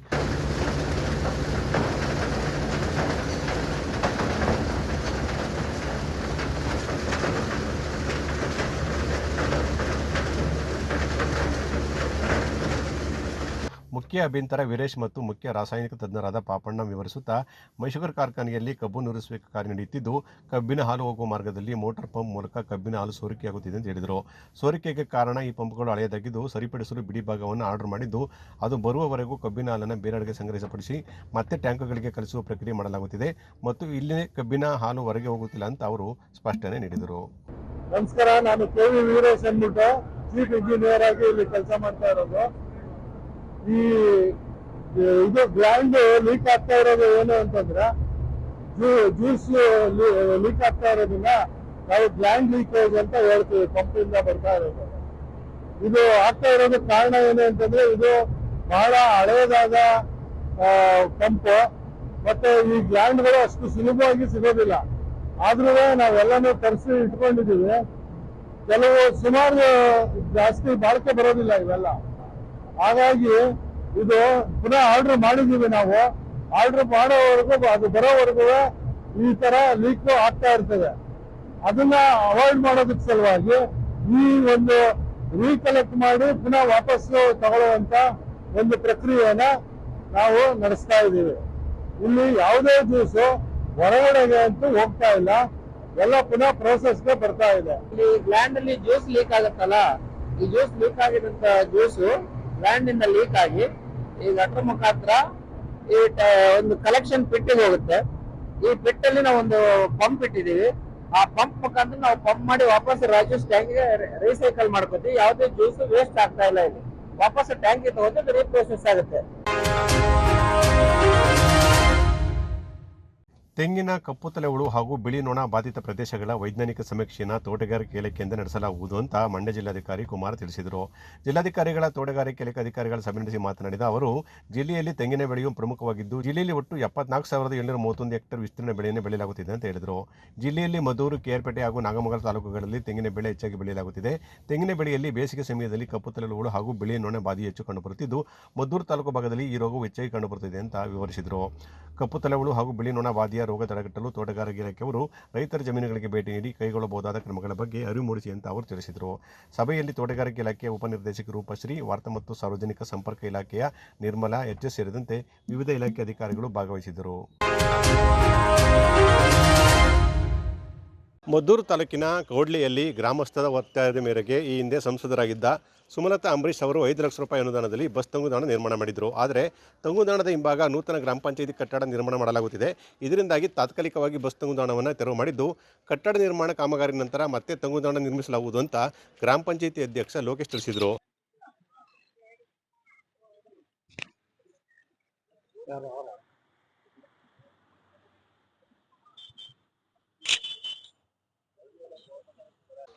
S1: ಮುಖ್ಯ ಅಭಿಯಂತರ ವೀರೇಶ್ ಮತ್ತು ಮುಖ್ಯ ರಾಸಾಯನಿಕ ತಜ್ಞರಾದ ಪಾಪಣ್ಣ ವಿವರಿಸುತ್ತಾ, ಮೈಸೂರು ಕಾರ್ಖಾನೆಯಲ್ಲಿ ಕಬ್ಬು ನುರಿಸುವಿಕೆ ಕಾರ್ಯ ನಡೆಯುತ್ತಿದ್ದು, ಕಬ್ಬಿನ ಹಾಲು ಹೋಗುವ ಮಾರ್ಗದಲ್ಲಿ ಮೋಟಾರ್ ಪಂಪ್ ಮೂಲಕ ಕಬ್ಬಿನ ಹಾಲು ಸೋರಿಕೆಯಾಗುತ್ತಿದೆ ಅಂತ ಹೇಳಿದರು. ಸೋರಿಕೆಗೆ ಕಾರಣ ಈ ಪಂಪ್ಗಳು ಹಳೆಯದಾಗಿದ್ದು, ಸರಿಪಡಿಸಲು ಬಿಡಿ ಭಾಗವನ್ನು ಆರ್ಡರ್ ಮಾಡಿದ್ದು, ಅದು ಬರುವವರೆಗೂ ಕಬ್ಬಿನ ಹಾಲನ್ನು ಬೇರೆಡೆಗೆ ಸಂಗ್ರಹಿಸಪಡಿಸಿ ಮತ್ತೆ ಟ್ಯಾಂಕ್ಗಳಿಗೆ ಕಲಿಸುವ ಪ್ರಕ್ರಿಯೆ ಮಾಡಲಾಗುತ್ತಿದೆ ಮತ್ತು ಇಲ್ಲಿ ಕಬ್ಬಿನ ಹಾಲು ಹೊರಗೆ ಹೋಗುತ್ತಿಲ್ಲ ಅಂತ ಅವರು ಸ್ಪಷ್ಟನೆ ನೀಡಿದರು.
S8: ನಮಸ್ಕಾರ, ನಾನು ಕೆ ವೀರೇಶ್ ಚೀಫ್ ಇಂಜಿನಿಯರ್ ಆಗಿ ಇಲ್ಲಿ ಕೆಲಸ ಮಾಡ್ತಾ ಇರೋದು. ಈ ಇದು ಗ್ರ್ಯಾಂಡ್ ಲೀಕ್ ಆಗ್ತಾ ಇರೋದು ಏನು ಅಂತಂದ್ರೆ ಜ್ಯೂಸ್ ಲೀಕ್ ಆಗ್ತಾ ಇರೋದನ್ನ ನಾವು ಗ್ಲ್ಯಾಂಡ್ ಲೀಕೇಜ್ ಅಂತ ಹೇಳ್ತೀವಿ ಪಂಪಿಂದ ಬರ್ತಾ ಇರೋದು. ಇದು ಆಗ್ತಾ ಇರೋದಕ್ಕೆ ಕಾರಣ ಏನು ಅಂತಂದ್ರೆ, ಇದು ಬಹಳ ಹಳೆಯದಾದ ಪಂಪ್ ಮತ್ತೆ ಈ ಗ್ಲ್ಯಾಂಡ್ಗಳು ಅಷ್ಟು ಸುಲಭವಾಗಿ ಸಿಗೋದಿಲ್ಲ. ಆದ್ರೂ ನಾವೆಲ್ಲನೂ ತರಿಸಿ ಇಟ್ಕೊಂಡಿದ್ದೀವಿ. ಕೆಲವು ಸುಮಾರು ಜಾಸ್ತಿ ಬಾಳಿಕೆ ಬರೋದಿಲ್ಲ ಇವೆಲ್ಲ. ಹಾಗಾಗಿ ಇದು ಪುನಃ ಆರ್ಡರ್ ಮಾಡಿದ್ದೀವಿ ನಾವು. ಆರ್ಡರ್ ಮಾಡೋವರೆಗೂ ಅದು ಬರೋವರೆಗೂ ಈ ತರ ಲೀಕ್ ಆಗ್ತಾ ಇರ್ತದೆ. ಅದನ್ನ ಅವಾಯ್ಡ್ ಮಾಡೋದಕ್ಕೆ ಸಲುವಾಗಿ ಈ ಒಂದು ರೀಕಲೆಕ್ಟ್ ಮಾಡಿ ಪುನಃ ವಾಪಸ್ಸು ತಗೊಳ್ಳುವಂತ ಒಂದು ಪ್ರಕ್ರಿಯೆನ ನಾವು ನಡೆಸ್ತಾ ಇದ್ದೀವಿ. ಇಲ್ಲಿ ಯಾವುದೇ ಜ್ಯೂಸು ಹೊರಗಡೆಗೆ ಅಂತೂ ಹೋಗ್ತಾ ಇಲ್ಲ. ಎಲ್ಲ ಪುನಃ ಪ್ರೋಸೆಸ್ಗೆ ಬರ್ತಾ ಇದೆ.
S9: ಇಲ್ಲಿ ಲ್ಯಾಂಡ್ ಅಲ್ಲಿ ಜ್ಯೂಸ್ ಲೀಕ್ ಆಗುತ್ತಲ್ಲ? ಈ ಜ್ಯೂಸ್ ಲೀಕ್ ಆಗಿದಂತ ಜ್ಯೂಸ್ ಲ್ಯಾಂಡ್ ಇಂದ ಲೀಕ್ ಆಗಿ ಈ ಗಟ್ರ ಮುಖಾಂತರ ಈ ಒಂದು ಕಲೆಕ್ಷನ್ ಪಿಟ್ಟಿಗೆ ಹೋಗುತ್ತೆ. ಈ ಪಿಟ್ಟಲ್ಲಿ ನಾವು ಒಂದು ಪಂಪ್ ಇಟ್ಟಿದ್ದೀವಿ. ಆ ಪಂಪ್ ಮುಖಾಂತರ ನಾವು ಪಂಪ್ ಮಾಡಿ ವಾಪಸ್ ರಾಜೇಶ್ ಟ್ಯಾಂಕ್ಗೆ ರೀಸೈಕಲ್ ಮಾಡ್ಕೋತೀವಿ. ಯಾವುದೇ ಜ್ಯೂಸು ವೇಸ್ಟ್ ಆಗ್ತಾ ಇಲ್ಲ ಇಲ್ಲಿ. ವಾಪಸ್ ಟ್ಯಾಂಕಿಗೆ ತಗೊಂಡು ರೀಪ್ರೋಸೆಸ್ ಆಗುತ್ತೆ.
S1: ತೆಂಗಿನ ಕಪ್ಪು ತಲೆ ಹುಳು ಹಾಗೂ ಬಿಳಿ ನೊಣ ಬಾಧಿತ ಪ್ರದೇಶಗಳ ವೈಜ್ಞಾನಿಕ ಸಮೀಕ್ಷೆಯನ್ನು ತೋಟಗಾರಿಕೆ ಇಲಾಖೆಯಿಂದ ನಡೆಸಲಾಗುವುದು ಅಂತ ಮಂಡ್ಯ ಜಿಲ್ಲಾಧಿಕಾರಿ ಕುಮಾರ್ ತಿಳಿಸಿದರು. ಜಿಲ್ಲಾಧಿಕಾರಿಗಳ ತೋಟಗಾರಿಕೆ ಇಲಾಖೆ ಅಧಿಕಾರಿಗಳ ಸಭೆ ನಡೆಸಿ ಮಾತನಾಡಿದ ಅವರು, ಜಿಲ್ಲೆಯಲ್ಲಿ ತೆಂಗಿನ ಬೆಳೆಯು ಪ್ರಮುಖವಾಗಿದ್ದು, ಜಿಲ್ಲೆಯಲ್ಲಿ ಒಟ್ಟು ಎಪ್ಪತ್ನಾಲ್ಕು ಸಾವಿರದ ಏಳ್ನೂರ ಮೂವತ್ತೊಂದು ಹೆಕ್ಟೇರ್ ವಿಸ್ತೀರ್ಣ ಬೆಳೆಯನ್ನು ಬೆಳೆಯಲಾಗುತ್ತಿದೆ ಅಂತ ಹೇಳಿದರು. ಜಿಲ್ಲೆಯಲ್ಲಿ ಮದ್ದೂರು ಕೇರ್ಪೇಟೆ ಹಾಗೂ ನಾಗಮಂಗಲ ತಾಲೂಕುಗಳಲ್ಲಿ ತೆಂಗಿನ ಬೆಳೆ ಹೆಚ್ಚಾಗಿ ಬೆಳೆಯಲಾಗುತ್ತಿದೆ. ತೆಂಗಿನ ಬೆಳೆಯಲ್ಲಿ ಬೇಸಿಗೆ ಸಮಯದಲ್ಲಿ ಕಪ್ಪು ತಲೆ ಹುಳು ಹಾಗೂ ಬಿಳಿ ನೊಣ ಬಾಧಿ ಹೆಚ್ಚು ಕಂಡುಬರುತ್ತಿದ್ದು, ಮದ್ದೂರು ತಾಲೂಕು ಭಾಗದಲ್ಲಿ ಈ ರೋಗವು ಹೆಚ್ಚಾಗಿ ಕಂಡುಬರುತ್ತಿದೆ ಅಂತ ವಿವರಿಸಿದರು. ಕಪ್ಪು ಹುಳು ಹಾಗೂ ಬಿಳಿ ನೊಣ ಬಾಧೆಯ ರೋಗ ತಡೆಗಟ್ಟಲು ತೋಟಗಾರಿಕೆ ಇಲಾಖೆಯವರು ರೈತರ ಜಮೀನುಗಳಿಗೆ ಭೇಟಿ ನೀಡಿ ಕೈಗೊಳ್ಳಬಹುದಾದ ಕ್ರಮಗಳ ಬಗ್ಗೆ ಅರಿವು ಮೂಡಿಸಿ ಅಂತ ಅವರು ತಿಳಿಸಿದರು. ಸಭೆಯಲ್ಲಿ ತೋಟಗಾರಿಕೆ ಇಲಾಖೆಯ ಉಪನಿರ್ದೇಶಕರು ರೂಪಶ್ರೀ, ವಾರ್ತಾ ಮತ್ತು ಸಾರ್ವಜನಿಕ ಸಂಪರ್ಕ ಇಲಾಖೆಯ ನಿರ್ಮಲಾ, ಎಚ್ ಎಸ್ ಸೇರಿದಂತೆ ವಿವಿಧ ಇಲಾಖೆ ಅಧಿಕಾರಿಗಳು ಭಾಗವಹಿಸಿದ್ದರು. ಮದ್ದೂರು ತಾಲೂಕಿನ ಕೌಡ್ಲಿಯಲ್ಲಿ ಗ್ರಾಮಸ್ಥರ ಒತ್ತಾಯದ ಮೇರೆಗೆ ಈ ಹಿಂದೆ ಸಂಸದರಾಗಿದ್ದ ಸುಮಲತಾ ಅಂಬರೀಶ್ ಅವರು ಐದು ಲಕ್ಷ ರೂಪಾಯಿ ಅನುದಾನದಲ್ಲಿ ಬಸ್ ತಂಗುದಾಣ ನಿರ್ಮಾಣ ಮಾಡಿದರು. ಆದರೆ ತಂಗುದಾಣದ ಹಿಂಭಾಗ ನೂತನ ಗ್ರಾಮ ಪಂಚಾಯಿತಿ ಕಟ್ಟಡ ನಿರ್ಮಾಣ ಮಾಡಲಾಗುತ್ತಿದೆ. ಇದರಿಂದಾಗಿ ತಾತ್ಕಾಲಿಕವಾಗಿ ಬಸ್ ತಂಗುದಾಣವನ್ನು ತೆರವು ಮಾಡಿದ್ದು, ಕಟ್ಟಡ ನಿರ್ಮಾಣ ಕಾಮಗಾರಿ ನಂತರ ಮತ್ತೆ ತಂಗುದಾಣ ನಿರ್ಮಿಸಲಾಗುವುದು ಅಂತ ಗ್ರಾಮ ಪಂಚಾಯಿತಿ ಅಧ್ಯಕ್ಷ ಲೋಕೇಶ್ ತಿಳಿಸಿದರು.